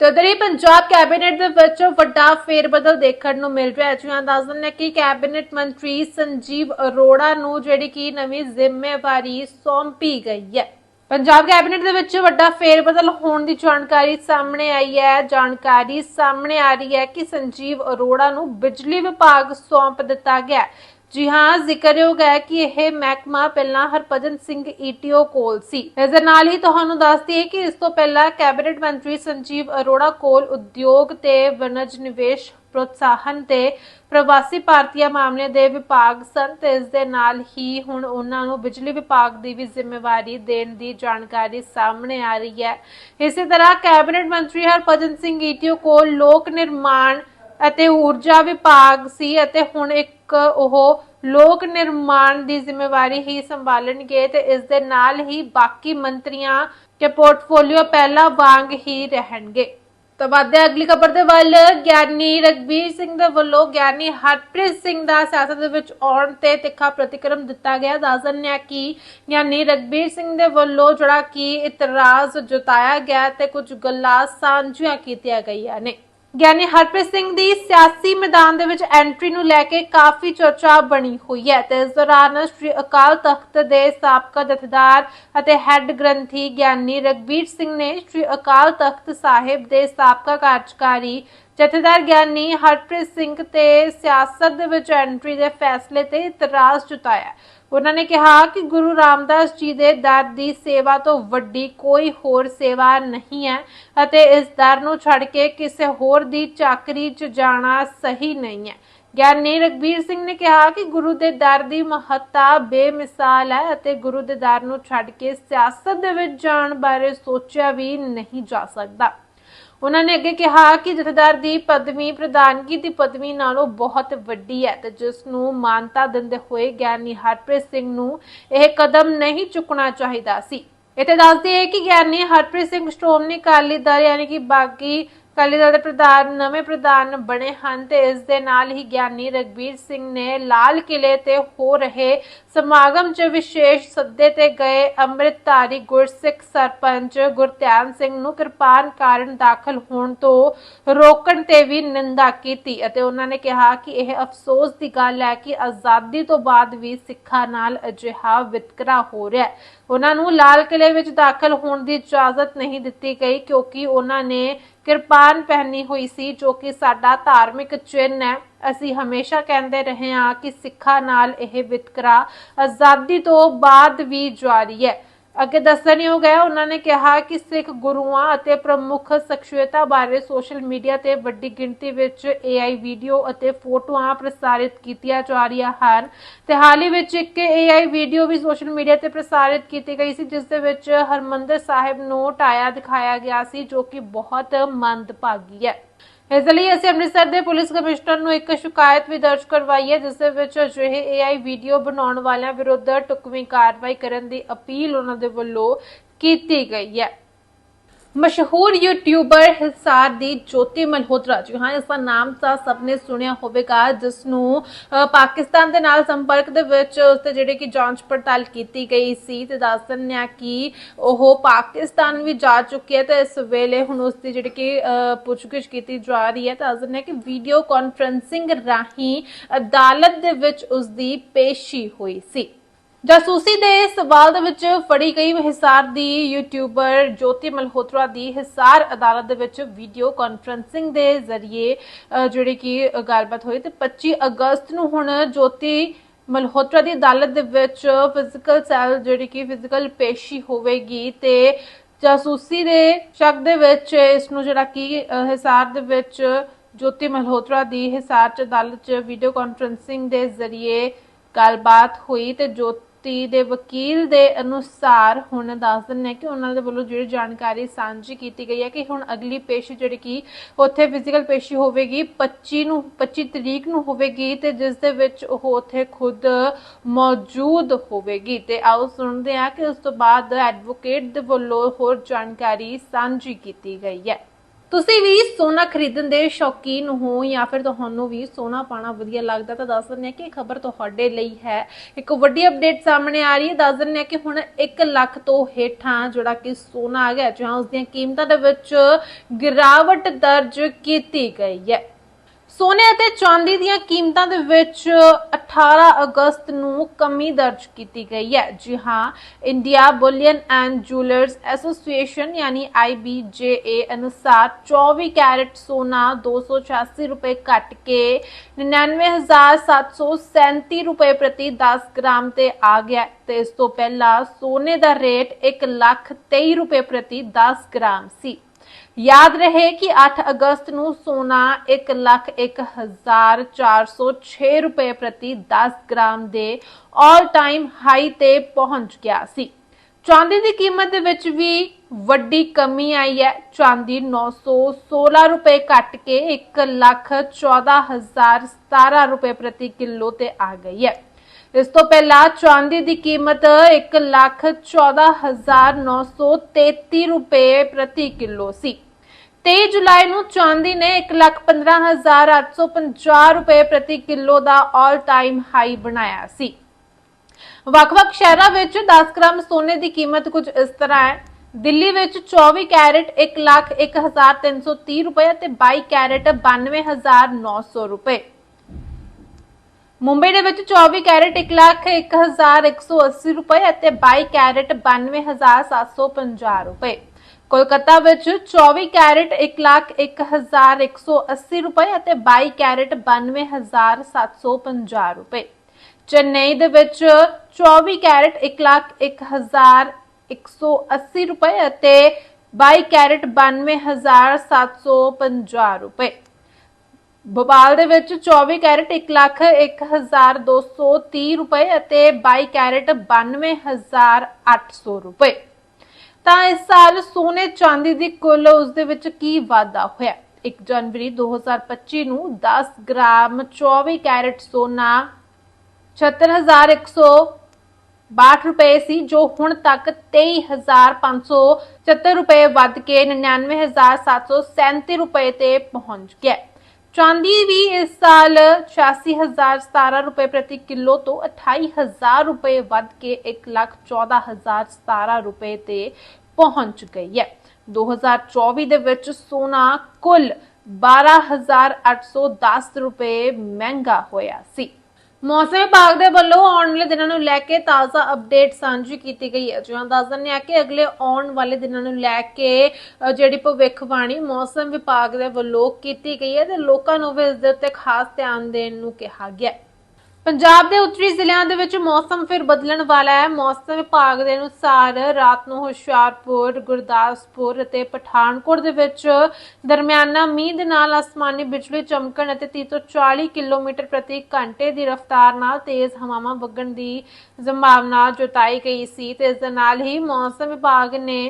Speaker 1: ਤਦਰੀ ਪੰਜਾਬ ਕੈਬਨਿਟ ਦੇ ਵਿੱਚ ਵੱਡਾ ਫੇਰਬਦਲ ਦੇਖਣ ਨੂੰ ਮਿਲ ਰਿਹਾ ਹੈ। ਜਿਵੇਂ ਦੱਸ ਦਿੰਦੇ ਕਿ ਕੈਬਨਿਟ ਮੰਤਰੀ ਸੰਜੀਵ ਅਰੋੜਾ ਨੂੰ ਜਿਹੜੀ ਕਿ ਨਵੀਂ ਜ਼ਿੰਮੇਵਾਰੀ ਸੌਂਪੀ ਗਈ ਹੈ। ਪੰਜਾਬ ਕੈਬਨਿਟ ਦੇ ਵਿੱਚ ਵੱਡਾ ਫੇਰਬਦਲ ਹੋਣ ਦੀ ਜਾਣਕਾਰੀ ਸਾਹਮਣੇ ਆਈ ਹੈ। ਜਾਣਕਾਰੀ ਸਾਹਮਣੇ ਆ ਰਹੀ ਹੈ ਕਿ ਸੰਜੀਵ ਅਰੋੜਾ ਨੂੰ ਬਿਜਲੀ ਵਿਭਾਗ ਸੌਂਪ ਦਿੱਤਾ ਗਿਆ ਜੀ ਹਾਂ ਜ਼ਿਕਰਯੋਗ ਹੈ ਕਿ ਇਹ ਮਹਿਕਮਾ ਪਹਿਲਾਂ ਹਰਭਜਨ ਸਿੰਘ ਈਟੀਓ ਕੋਲ ਸੀ। ਇਸ ਦੇ ਨਾਲ ਹੀ ਤੁਹਾਨੂੰ ਦੱਸ ਦਈਏ ਕਿ ਇਸ ਤੋਂ ਪਹਿਲਾਂ ਕੈਬਨਿਟ ਮੰਤਰੀ ਸੰਜੀਵ ਅਰੋੜਾ ਕੋਲ ਉਦਯੋਗ ਤੇ ਵਣਜ ਨਿਵੇਸ਼ ਪ੍ਰੋਤਸਾਹਨ ਤੇ ਪ੍ਰਵਾਸੀ ਭਾਰਤੀਆ ਮਾਮਲੇ ਦੇ ਵਿਭਾਗ ਸਨ ਤੇ ਇਸ ਦੇ ਨਾਲ ਹੀ ਹੁਣ ਉਹਨਾਂ ਨੂੰ ਬਿਜਲੀ ਵਿਭਾਗ ਦੀ ਵੀ ਜ਼ਿੰਮੇਵਾਰੀ ਦੇਣ ਦੀ ਜਾਣਕਾਰੀ ਸਾਹਮਣੇ ਆ ਰਹੀ ਹੈ। ਇਸੇ ਤਰ੍ਹਾਂ ਕੈਬਨਿਟ ਮੰਤਰੀ ਹਰਭਜਨ ਸਿੰਘ ਈਟੀਓ ਕੋਲ ਲੋਕ ਨਿਰਮਾਣ ਅਤੇ ਊਰਜਾ ਵਿਭਾਗ ਸੀ ਅਤੇ ਹੁਣ ਇੱਕ ਉਹ ਲੋਕ ਨਿਰਮਾਣ ਦੀ ਜ਼ਿੰਮੇਵਾਰੀ ਹੀ ਸੰਭਾਲਣਗੇ ਤੇ ਇਸ ਦੇ ਨਾਲ ਹੀ ਬਾਕੀ ਮੰਤਰੀਆਂ ਕੇ ਪੋਰਟਫੋਲੀਓ ਪਹਿਲਾਂ ਵਾਂਗ ਹੀ ਰਹਿਣਗੇ। ਤਾਂ ਵਧਦੇ ਅਗਲੀ ਖਬਰ ਦੇ ਵੱਲ ਗਿਆਨੀ ਰਗਬੀਰ ਸਿੰਘ ਦੇ ਵੱਲੋਂ ਗਿਆਨੀ ਹਰਪ੍ਰੀਤ ਸਿੰਘ ਦਾ ਸਿਆਸਤ ਦੇ ਵਿੱਚ ਆਉਣ ਤੇ ਤਿੱਖਾ ਪ੍ਰਤੀਕਰਮ ਦਿੱਤਾ ਗਿਆ। ਦੱਸ ਦਿੰਦੇ ਹਾਂ ਕਿ ਗਿਆਨੀ ਰਗਬੀਰ ਸਿੰਘ ਦੇ ਵੱਲੋਂ ਜਿਹੜਾ ਕਿ ਇਤਰਾਜ਼ ਜਤਾਇਆ ਗਿਆ ਤੇ ਕੁਝ ਗੱਲਾਂ ਸਾਂਝੀਆਂ ਕੀਤੀਆਂ ਗਈਆਂ ਨੇ। ਗਿਆਨੀ ਹਰਪ੍ਰੀਤ ਸਿੰਘ ਦੀ ਸਿਆਸੀ ਮੈਦਾਨ ਦੇ ਵਿੱਚ ਐਂਟਰੀ ਨੂੰ ਲੈ ਕੇ ਕਾਫੀ ਚਰਚਾ ਬਣੀ ਹੋਈ ਹੈ ਤੇ ਇਸ ਦੌਰਾਨ ਸ੍ਰੀ ਅਕਾਲ ਤਖਤ ਦੇ ਸਾਬਕਾ ਜਥੇਦਾਰ ਅਤੇ ਹੈੱਡ ਗ੍ਰੰਥੀ ਗਿਆਨੀ ਰਗਬੀਰ ਸਿੰਘ ਨੇ ਸ੍ਰੀ ਅਕਾਲ ਤਖਤ ਸਾਹਿਬ ਦੇ ਸਾਬਕਾ ਕਾਰਜਕਾਰੀ ਜਥੇਦਾਰ ਗਿਆਨੀ ਹਰਪ੍ਰੀਤ ਸਿੰਘ ਤੇ ਸਿਆਸਤ ਦੇ ਵਿੱਚ ਐਂਟਰੀ ਦੇ ਫੈਸਲੇ ਤੇ ਇਤਰਾਜ਼ ਜਤਾਇਆ ਉਹਨਾਂ ਨੇ ਕਿਹਾ ਕਿ ਗੁਰੂ ਰਾਮਦਾਸ ਜੀ ਦੇ ਦਰ ਦੀ ਸੇਵਾ ਤੋਂ ਵੱਡੀ ਕੋਈ ਹੋਰ ਸੇਵਾ ਨਹੀਂ ਹੈ ਅਤੇ ਇਸ ਦਰ ਨੂੰ ਛੱਡ ਕੇ ਕਿਸੇ ਹੋਰ ਦੀ ਚਾਕਰੀ 'ਚ ਜਾਣਾ ਸਹੀ ਨਹੀਂ ਹੈ। ਗਿਆਨੀ ਰਗਵੀਰ ਸਿੰਘ ਨੇ ਕਿਹਾ ਕਿ ਗੁਰੂ ਦੇ ਦਰ ਦੀ ਮਹੱਤਤਾ ਬੇਮਿਸਾਲ ਹੈ ਅਤੇ ਗੁਰੂ ਦੇ ਦਰ ਨੂੰ ਛੱਡ ਕੇ ਸਿਆਸਤ ਦੇ ਵਿੱਚ ਜਾਣ ਬਾਰੇ ਸੋਚਿਆ ਵੀ ਨਹੀਂ ਜਾ ਸਕਦਾ। ਉਹਨਾਂ ਨੇ ਅੱਗੇ ਕਿਹਾ ਕਿ ਜਥੇਦਾਰ ਦੀ ਪਦਵੀ ਪ੍ਰਧਾਨਗੀ ਦੀ ਪਦਵੀ ਨਾਲੋਂ ਬਹੁਤ ਵੱਡੀ ਹੈ ਤੇ ਜਿਸ ਨੂੰ ਮਾਨਤਾ ਦਿੰਦੇ ਹੋਏ ਗਿਆਨੀ ਹਰਪ੍ਰੀਤ ਸਿੰਘ ਨੂੰ ਇਹ ਕਦਮ ਨਹੀਂ ਚੁੱਕਣਾ ਚਾਹੀਦਾ ਸੀ। ਇੱਥੇ ਦੱਸਦੇ ਹੈ ਕਿ ਗਿਆਨੀ ਹਰਪ੍ਰੀਤ ਸਿੰਘ ਸ਼੍ਰੋਮਣੀ ਅਕਾਲੀ ਦਲ ਯਾਨੀ ਕਿ ਬਾਗੀ ਅਕਾਲੀ ਦਲ ਦੇ ਪ੍ਰਧਾਨ ਨਵੇਂ ਪ੍ਰਧਾਨ ਬਣੇ ਹਨ ਤੇ ਇਸ ਦੇ ਨਾਲ ਹੀ ਗਿਆਨੀ ਰਗਵੀਰ ਸਿੰਘ ਨੇ ਲਾਲ ਕਿਲੇ ਤੇ ਹੋ ਰਹੇ ਸਮਾਗਮ 'ਚ ਵਿਸ਼ੇਸ਼ ਸੱਦੇ ਤੇ ਗਏ ਅੰਮ੍ਰਿਤਧਾਰੀ ਗੁਰਸਿੱਖ ਸਰਪੰਚ ਗੁਰਧਿਆਨ ਸਿੰਘ ਨੂੰ ਕਿਰਪਾਨ ਕਾਰਨ ਦਾਖਲ ਹੋਣ ਤੋਂ ਰੋਕਣ ਤੇ ਵੀ ਨਿੰਦਾ ਕੀਤੀ ਅਤੇ ਉਹਨਾਂ ਨੇ ਕਿਹਾ ਕਿ ਇਹ ਅਫਸੋਸ ਦੀ ਗੱਲ ਹੈ ਕਿ ਆਜ਼ਾਦੀ ਤੋਂ ਬਾਅਦ ਵੀ ਸਿੱਖਾਂ ਨਾਲ ਅਜਿਹਾ ਵਿਤਕਰਾ ਹੋ ਰਿਹਾ ਹੈ। ਉਹਨਾਂ ਨੂੰ ਲਾਲ ਕਿਲੇ ਵਿੱਚ ਦਾਖਲ ਹੋਣ ਦੀ ਇਜਾਜ਼ਤ ਨਹੀਂ ਦਿੱਤੀ ਗਈ ਕਿਉਂਕਿ ਉਹਨਾਂ ਨੇ ਕਿਰਪਾਨ ਪਹਿਨੀ ਹੋਈ ਸੀ ਜੋ ਕਿ ਸਾਡਾ ਧਾਰਮਿਕ ਚਿੰਨ੍ਹ ਹੈ। ਅਸੀਂ ਹਮੇਸ਼ਾ ਕਹਿੰਦੇ ਰਹੇ ਹਾਂ ਕਿ ਸਿੱਖਾਂ ਨਾਲ ਇਹ ਵਿਤਕਰਾ ਆਜ਼ਾਦੀ ਤੋਂ ਬਾਅਦ ਵੀ ਜਾਰੀ ਹੈ। ਅੱਗੇ ਦੱਸਣਯੋਗ ਹੈ ਉਹਨਾਂ ਨੇ ਕਿਹਾ ਕਿ ਸਿੱਖ ਗੁਰੂਆਂ ਅਤੇ ਪ੍ਰਮੁੱਖ ਸ਼ਖਸੀਅਤਾਂ ਬਾਰੇ ਸੋਸ਼ਲ ਮੀਡੀਆ ਤੇ ਵੱਡੀ ਗਿਣਤੀ ਵਿੱਚ AI ਵੀਡੀਓ ਅਤੇ ਫੋਟੋਆਂ ਪ੍ਰਸਾਰਿਤ ਕੀਤੀਆਂ ਜਾ ਰਹੀਆਂ ਹਨ। ਤੇ ਹਾਲ ਹੀ ਵਿੱਚ ਇੱਕ AI ਵੀਡੀਓ ਵੀ ਸੋਸ਼ਲ ਮੀਡੀਆ ਤੇ ਪ੍ਰਸਾਰਿਤ ਕੀਤੀ ਗਈ ਸੀ, ਜਿਸ ਦੇ ਵਿੱਚ ਹਰਮੰਦਰ ਸਾਹਿਬ ਨੂੰ ਟਾਇਆ ਦਿਖਾਇਆ ਗਿਆ ਸੀ, ਜੋ ਕਿ ਬਹੁਤ ਮੰਦਭਾਗੀ ਹੈ। ਇਸ ਲਈ ਅਸੀਂ ਅੰਮ੍ਰਿਤਸਰ ਦੇ ਪੁਲਿਸ ਕਮਿਸ਼ਨਰ ਨੂੰ ਇੱਕ ਸ਼ਿਕਾਇਤ ਵੀ ਦਰਜ ਕਰਵਾਈ ਹੈ, ਜਿਸ ਦੇ ਵਿੱਚ ਅਜਿਹੇ AI ਵੀਡੀਓ ਬਣਾਉਣ ਵਾਲਿਆਂ ਵਿਰੁੱਧ ਟੁਕਵੀਂ ਕਾਰਵਾਈ ਕਰਨ ਦੀ ਅਪੀਲ ਉਹਨਾਂ ਦੇ ਵੱਲੋਂ ਕੀਤੀ ਗਈ ਹੈ। ਮਸ਼ਹੂਰ ਯੂਟਿਊਬਰ ਹਿਸਾਰ ਦੀ ਜੋਤੀ ਮਲਹੋਤਰਾ, ਜੀ ਹਾਂ, ਇਸ ਦਾ ਨਾਮ ਤਾਂ ਸਭ ਨੇ ਸੁਣਿਆ ਹੋਵੇਗਾ, ਜਿਸ ਨੂੰ ਪਾਕਿਸਤਾਨ ਦੇ ਨਾਲ ਸੰਪਰਕ ਦੇ ਵਿੱਚ ਉਸ ਤੇ ਜਿਹੜੇ ਕਿ ਜਾਂਚ ਪੜਤਾਲ ਕੀਤੀ ਗਈ ਸੀ ਤੇ ਦੱਸ ਦਿੰਦੇ ਹਾਂ ਕਿ ਉਹ ਪਾਕਿਸਤਾਨ ਵੀ ਜਾ ਚੁੱਕੀ ਹੈ ਤੇ ਇਸ ਵੇਲੇ ਹੁਣ ਉਸ ਦੀ ਜਿਹੜੀ ਕਿ ਪੁੱਛਗਿੱਛ ਕੀਤੀ ਜਾ ਰਹੀ ਹੈ। ਤਾਂ ਦੱਸ ਦਿੰਦੇ ਹਾਂ ਕਿ ਵੀਡੀਓ ਕਾਨਫਰੈਂਸਿੰਗ ਰਾਹੀਂ ਅਦਾਲਤ ਦੇ ਵਿੱਚ ਉਸ ਦੀ ਪੇਸ਼ੀ ਹੋਈ ਸੀ। ਜਾਸੂਸੀ ਦੇ ਸਵਾਲ ਦੇ ਵਿੱਚ ਫੜੀ ਗਈ ਹਿਸਾਰ ਦੀ ਯੂਟਿਊਬਰ ਜੋਤੀ ਮਲਹੋਤਰਾ ਦੀ ਹਿਸਾਰ ਅਦਾਲਤ ਦੇ ਵਿੱਚ ਵੀਡੀਓ ਕਾਨਫਰੈਂਸਿੰਗ ਦੇ ਜ਼ਰੀਏ ਜਿਹੜੀ ਕਿ ਗੱਲਬਾਤ ਹੋਈ ਤੇ 25 ਅਗਸਤ ਨੂੰ ਹੁਣ ਜੋਤੀ ਮਲਹੋਤਰਾ ਦੀ ਅਦਾਲਤ ਦੇ ਵਿੱਚ ਫਿਜ਼ੀਕਲ ਸੈਲ ਜਿਹੜੀ ਕਿ ਫਿਜ਼ੀਕਲ ਪੇਸ਼ੀ ਹੋਵੇਗੀ ਤੇ ਜਾਸੂਸੀ ਦੇ ਸ਼ੱਕ ਦੇ ਵਿੱਚ ਇਸ ਨੂੰ ਜਿਹੜਾ ਕਿ ਹਿਸਾਰ ਦੇ ਵਿੱਚ ਜੋਤੀ ਮਲਹੋਤਰਾ ਦੀ ਹਿਸਾਰ ਚ ਅਦਾਲਤ ਚ ਵੀਡੀਓ ਕਾਨਫਰੈਂਸਿੰਗ ਦੇ ਜ਼ਰੀਏ ਗੱਲਬਾਤ ਹੋਈ ਤੇ ਜੋਤੀ ਦੇ ਵਕੀਲ ਦੇ ਅਨੁਸਾਰ ਹੁਣ ਦੱਸ ਦਿੰਦੇ ਕਿ ਉਹਨਾਂ ਦੇ ਵੱਲੋਂ ਜਿਹੜੀ ਜਾਣਕਾਰੀ ਸਾਂਝੀ ਕੀਤੀ ਗਈ ਹੈ ਕਿ ਹੁਣ ਅਗਲੀ ਪੇਸ਼ੀ ਜਿਹੜੀ ਕਿ, ਉੱਥੇ ਫਿਜ਼ੀਕਲ ਪੇਸ਼ੀ ਹੋਵੇਗੀ 25 ਨੂੰ 25 ਤਰੀਕ ਨੂੰ ਹੋਵੇਗੀ ਤੇ ਜਿਸ ਦੇ ਵਿੱਚ ਉਹ ਉੱਥੇ ਖੁਦ ਮੌਜੂਦ ਹੋਵੇਗੀ। ਤੇ ਆਓ ਸੁਣਦੇ ਹਾਂ ਕਿ ਉਸ ਤੋਂ ਬਾਅਦ ਐਡਵੋਕੇਟ ਦੇ ਵੱਲੋਂ ਹੋਰ ਜਾਣਕਾਰੀ ਸਾਂਝੀ ਕੀਤੀ ਗਈ ਹੈ। ਤੁਸੀਂ ਵੀ ਸੋਨਾ ਖਰੀਦਣ ਦੇ ਸ਼ੌਕੀਨ ਹੋ ਜਾਂ ਫਿਰ ਤੁਹਾਨੂੰ ਵੀ ਸੋਨਾ ਪਾਣਾ ਵਧੀਆ ਲੱਗਦਾ ਤਾਂ ਦੱਸ ਦਿੰਦੇ ਹਾਂ ਕਿ ਇਹ ਖਬਰ ਤੁਹਾਡੇ ਲਈ ਹੈ। ਇੱਕ ਵੱਡੀ ਅਪਡੇਟ ਸਾਹਮਣੇ ਆ ਰਹੀ ਹੈ। ਦੱਸ ਦਿੰਦੇ ਹਾਂ ਕਿ ਹੁਣ 1 ਲੱਖ ਤੋਂ ਹੇਠਾਂ ਜਿਹੜਾ ਕਿ ਸੋਨਾ ਆ ਗਿਆ ਜਾਂ ਉਸ ਦੀਆਂ ਕੀਮਤਾਂ ਦੇ ਵਿੱਚ ਗਿਰਾਵਟ ਦਰਜ ਕੀਤੀ ਗਈ ਹੈ। ਸੋਨੇ ਅਤੇ ਚਾਂਦੀ ਦੀਆਂ ਕੀਮਤਾਂ ਦੇ ਵਿੱਚ 18 ਅਗਸਤ ਨੂੰ ਕਮੀ ਦਰਜ ਕੀਤੀ ਗਈ ਹੈ। ਜੀ ਹਾਂ, India bullion and jewellers association ਯਾਨੀ IBJA ਅਨੁਸਾਰ 24 ਕੈਰਟ ਸੋਨਾ 286 ਰੁਪਏ ਘਟ ਕੇ 99737 ਰੁਪਏ ਪ੍ਰਤੀ 10 ਗ੍ਰਾਮ ਤੇ ਆ ਗਿਆ ਹੈ ਤੇ ਇਸ ਤੋਂ ਪਹਿਲਾਂ ਸੋਨੇ ਦਾ ਰੇਟ 1 ਲੱਖ 23 ਰੁਪਏ ਪ੍ਰਤੀ 10 ਗ੍ਰਾਮ ਸੀ। ਯਾਦ ਰਹੇ ਕਿ 8 ਅਗਸਤ ਨੂੰ ਸੋਨਾ 1 ਲੱਖ 1406 ਰੁਪਏ ਪ੍ਰਤੀ 10 ਗ੍ਰਾਮ ਦੇ ਆਲ ਟਾਈਮ ਹਾਈ ਤੇ ਪਹੁੰਚ ਗਿਆ ਸੀ। ਚਾਂਦੀ ਦੀ ਕੀਮਤ ਦੇ ਵਿੱਚ ਵੀ ਵੱਡੀ ਕਮੀ ਆਈ ਹੈ। ਚਾਂਦੀ 916 ਰੁਪਏ ਘਟ ਕੇ 1 ਲੱਖ 14017 ਰੁਪਏ ਪ੍ਰਤੀ ਕਿਲੋ ਤੇ ਆ ਗਈ ਹੈ। ਇਸ ਤੋਂ ਪਹਿਲਾਂ ਚਾਂਦੀ ਦੀ ਕੀਮਤ 1 ਲੱਖ 14933 ਰੁਪਏ ਪ੍ਰਤੀ ਕਿਲੋ ਸੀ। 23 ਜੁਲਾਈ ਨੂੰ ਚਾਂਦੀ ਨੇ 115850 ਰੁਪਏ ਪ੍ਰਤੀ ਕਿਲੋ ਦਾ 올 ਟਾਈਮ ਹਾਈ ਬਣਾਇਆ ਸੀ। ਵੱਖ-ਵੱਖ ਸ਼ਹਿਰਾਂ ਵਿੱਚ 10 ਗ੍ਰਾਮ ਸੋਨੇ ਦੀ ਕੀਮਤ ਕੁਝ ਇਸ ਤਰ੍ਹਾਂ ਹੈ। ਦਿੱਲੀ ਵਿੱਚ 24 ਕੈਰਟ 1 ਲੱਖ 1330 ਰੁਪਏ ਅਤੇ 22 ਕੈਰਟ 92900 ਰੁਪਏ। ਮੁੰਬਈ ਦੇ ਵਿੱਚ 24 ਕੈਰਟ 1 ਲੱਖ 1180 ਰੁਪਏ ਅਤੇ 22 ਕੈਰਟ 92750 ਰੁਪਏ। ਕੋਲਕਾਤਾ ਵਿੱਚ 24 ਕੈਰਟ 1 ਲੱਖ 1180 ਰੁਪਏ ਅਤੇ 22 ਕੈਰਟ 92750 ਰੁਪਏ। ਚੇਨਈ ਦੇ ਵਿੱਚ 24 ਕੈਰਟ 1 ਲੱਖ 1180 ਰੁਪਏ ਅਤੇ 22 ਕੈਰਟ 92750 ਰੁਪਏ। ਭੋਪਾਲ ਦੇ ਵਿੱਚ 24 ਕੈਰਟ 1 ਲੱਖ 1230 ਰੁਪਏ ਅਤੇ 22 ਕੈਰਟ 92800 ਰੁਪਏ। ਤਾਂ ਇਸ ਸਾਲ ਸੋਨੇ ਚਾਂਦੀ ਦੀ ਕੁੱਲ ਉਸ ਦੇ ਵਿੱਚ ਕੀ ਵਾਧਾ ਹੋਇਆ? 1 ਜਨਵਰੀ 2025 ਨੂੰ 10 ਗ੍ਰਾਮ 24 ਕੈਰਟ ਸੋਨਾ 76162 ਰੁਪਏ ਸੀ, ਜੋ ਹੁਣ ਤੱਕ 23570 ਰੁਪਏ ਵੱਧ ਕੇ 99737 ਰੁਪਏ ਤੇ ਪਹੁੰਚ ਗਿਆ ਚਾਂਦੀ ਵੀ ਇਸ ਸਾਲ 86017 ਰੁਪਏ ਪ੍ਰਤੀ ਕਿਲੋ ਤੋਂ 28000 ਰੁਪਏ ਵੱਧ ਕੇ 114017 ਰੁਪਏ ਤੇ ਪਹੁੰਚ ਗਈ ਹੈ। 2024 ਦੇ ਵਿੱਚ ਸੋਨਾ ਕੁੱਲ 12810 ਰੁਪਏ ਮਹਿੰਗਾ ਹੋਇਆ ਸੀ। ਮੌਸਮ ਵਿਭਾਗ ਦੇ ਵੱਲੋਂ ਆਉਣ ਵਾਲੇ ਦਿਨਾਂ ਨੂੰ ਲੈ ਕੇ ਤਾਜ਼ਾ ਅਪਡੇਟ ਸਾਂਝੀ ਕੀਤੀ ਗਈ ਹੈ। ਜਿਵੇਂ ਦੱਸ ਦਿੰਦੇ ਆ ਕਿ ਅਗਲੇ ਆਉਣ ਵਾਲੇ ਦਿਨਾਂ ਨੂੰ ਲੈ ਕੇ ਅ, ਜਿਹੜੀ ਭਵਿੱਖਬਾਣੀ ਮੌਸਮ ਵਿਭਾਗ ਦੇ ਵੱਲੋਂ ਕੀਤੀ ਗਈ ਹੈ ਤੇ ਲੋਕਾਂ ਨੂੰ ਵੀ ਇਸ ਦੇ ਉੱਤੇ ਖਾਸ ਧਿਆਨ ਦੇਣ ਨੂੰ ਕਿਹਾ ਗਿਆ ਹੈ। ਪੰਜਾਬ ਦੇ ਉੱਤਰੀ ਜ਼ਿਲ੍ਹਿਆਂ ਦੇ ਵਿੱਚ ਮੌਸਮ ਫਿਰ ਬਦਲਣ ਵਾਲਾ ਹੈ। ਮੌਸਮ ਵਿਭਾਗ ਦੇ ਅਨੁਸਾਰ ਰਾਤ ਨੂੰ ਹੁਸ਼ਿਆਰਪੁਰ, ਗੁਰਦਾਸਪੁਰ ਅਤੇ ਪਠਾਨਕੋਟ ਦੇ ਵਿੱਚ ਦਰਮਿਆਨਾ ਮੀਂਹ ਦੇ ਨਾਲ ਅਸਮਾਨੀ ਬਿਜਲੀ ਚਮਕਣ ਅਤੇ 30 ਤੋਂ 40 ਕਿਲੋਮੀਟਰ ਪ੍ਰਤੀ ਘੰਟੇ ਦੀ ਰਫ਼ਤਾਰ ਨਾਲ ਤੇਜ਼ ਹਵਾਵਾਂ ਵਗਣ ਦੀ ਸੰਭਾਵਨਾ ਜਤਾਈ ਗਈ ਸੀ ਤੇ ਇਸ ਦੇ ਨਾਲ ਹੀ ਮੌਸਮ ਵਿਭਾਗ ਨੇ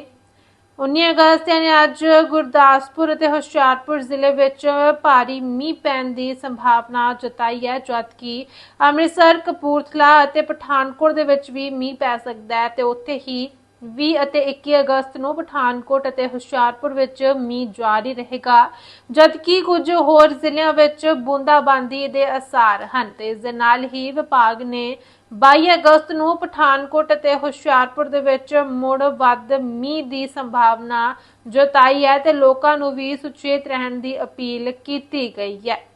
Speaker 1: 19 ਅਗਸਤ ਯਾਨੀ ਅੱਜ ਗੁਰਦਾਸਪੁਰ ਅਤੇ ਹੁਸ਼ਿਆਰਪੁਰ ਜ਼ਿਲ੍ਹੇ ਵਿੱਚ ਭਾਰੀ ਮੀਂਹ ਪੈਣ ਦੀ ਸੰਭਾਵਨਾ ਜਤਾਈ ਹੈ ਜਦਕਿ ਅੰਮ੍ਰਿਤਸਰ, ਕਪੂਰਥਲਾ ਅਤੇ ਪਠਾਨਕੋਟ ਦੇ ਵਿੱਚ ਵੀ ਮੀਂਹ ਪੈ ਸਕਦਾ ਹੈ ਤੇ ਉੱਥੇ ਹੀ 20 ਅਤੇ 21 ਅਗਸਤ ਨੂੰ ਪਠਾਨਕੋਟ ਅਤੇ ਹੁਸ਼ਿਆਰਪੁਰ ਵਿੱਚ ਮੀਂਹ ਜਾਰੀ ਰਹੇਗਾ ਜਦਕਿ ਕੁਝ ਹੋਰ ਜ਼ਿਲ੍ਹਿਆਂ ਵਿੱਚ ਬੂੰਦਾਬਾਂਦੀ ਦੇ ਅਸਾਰ ਹਨ ਤੇ ਇਸ ਦੇ ਨਾਲ ਹੀ ਵਿਭਾਗ ਨੇ 22 ਅਗਸਤ ਨੂੰ ਪਠਾਨਕੋਟ ਅਤੇ ਹੁਸ਼ਿਆਰਪੁਰ ਦੇ ਵਿੱਚ ਮੁੜ ਵੱਧ ਮੀਂਹ ਦੀ ਸੰਭਾਵਨਾ ਜਤਾਈ ਹੈ ਤੇ ਲੋਕਾਂ ਨੂੰ ਵੀ ਸੁਚੇਤ ਰਹਿਣ ਦੀ ਅਪੀਲ ਕੀਤੀ ਗਈ ਹੈ।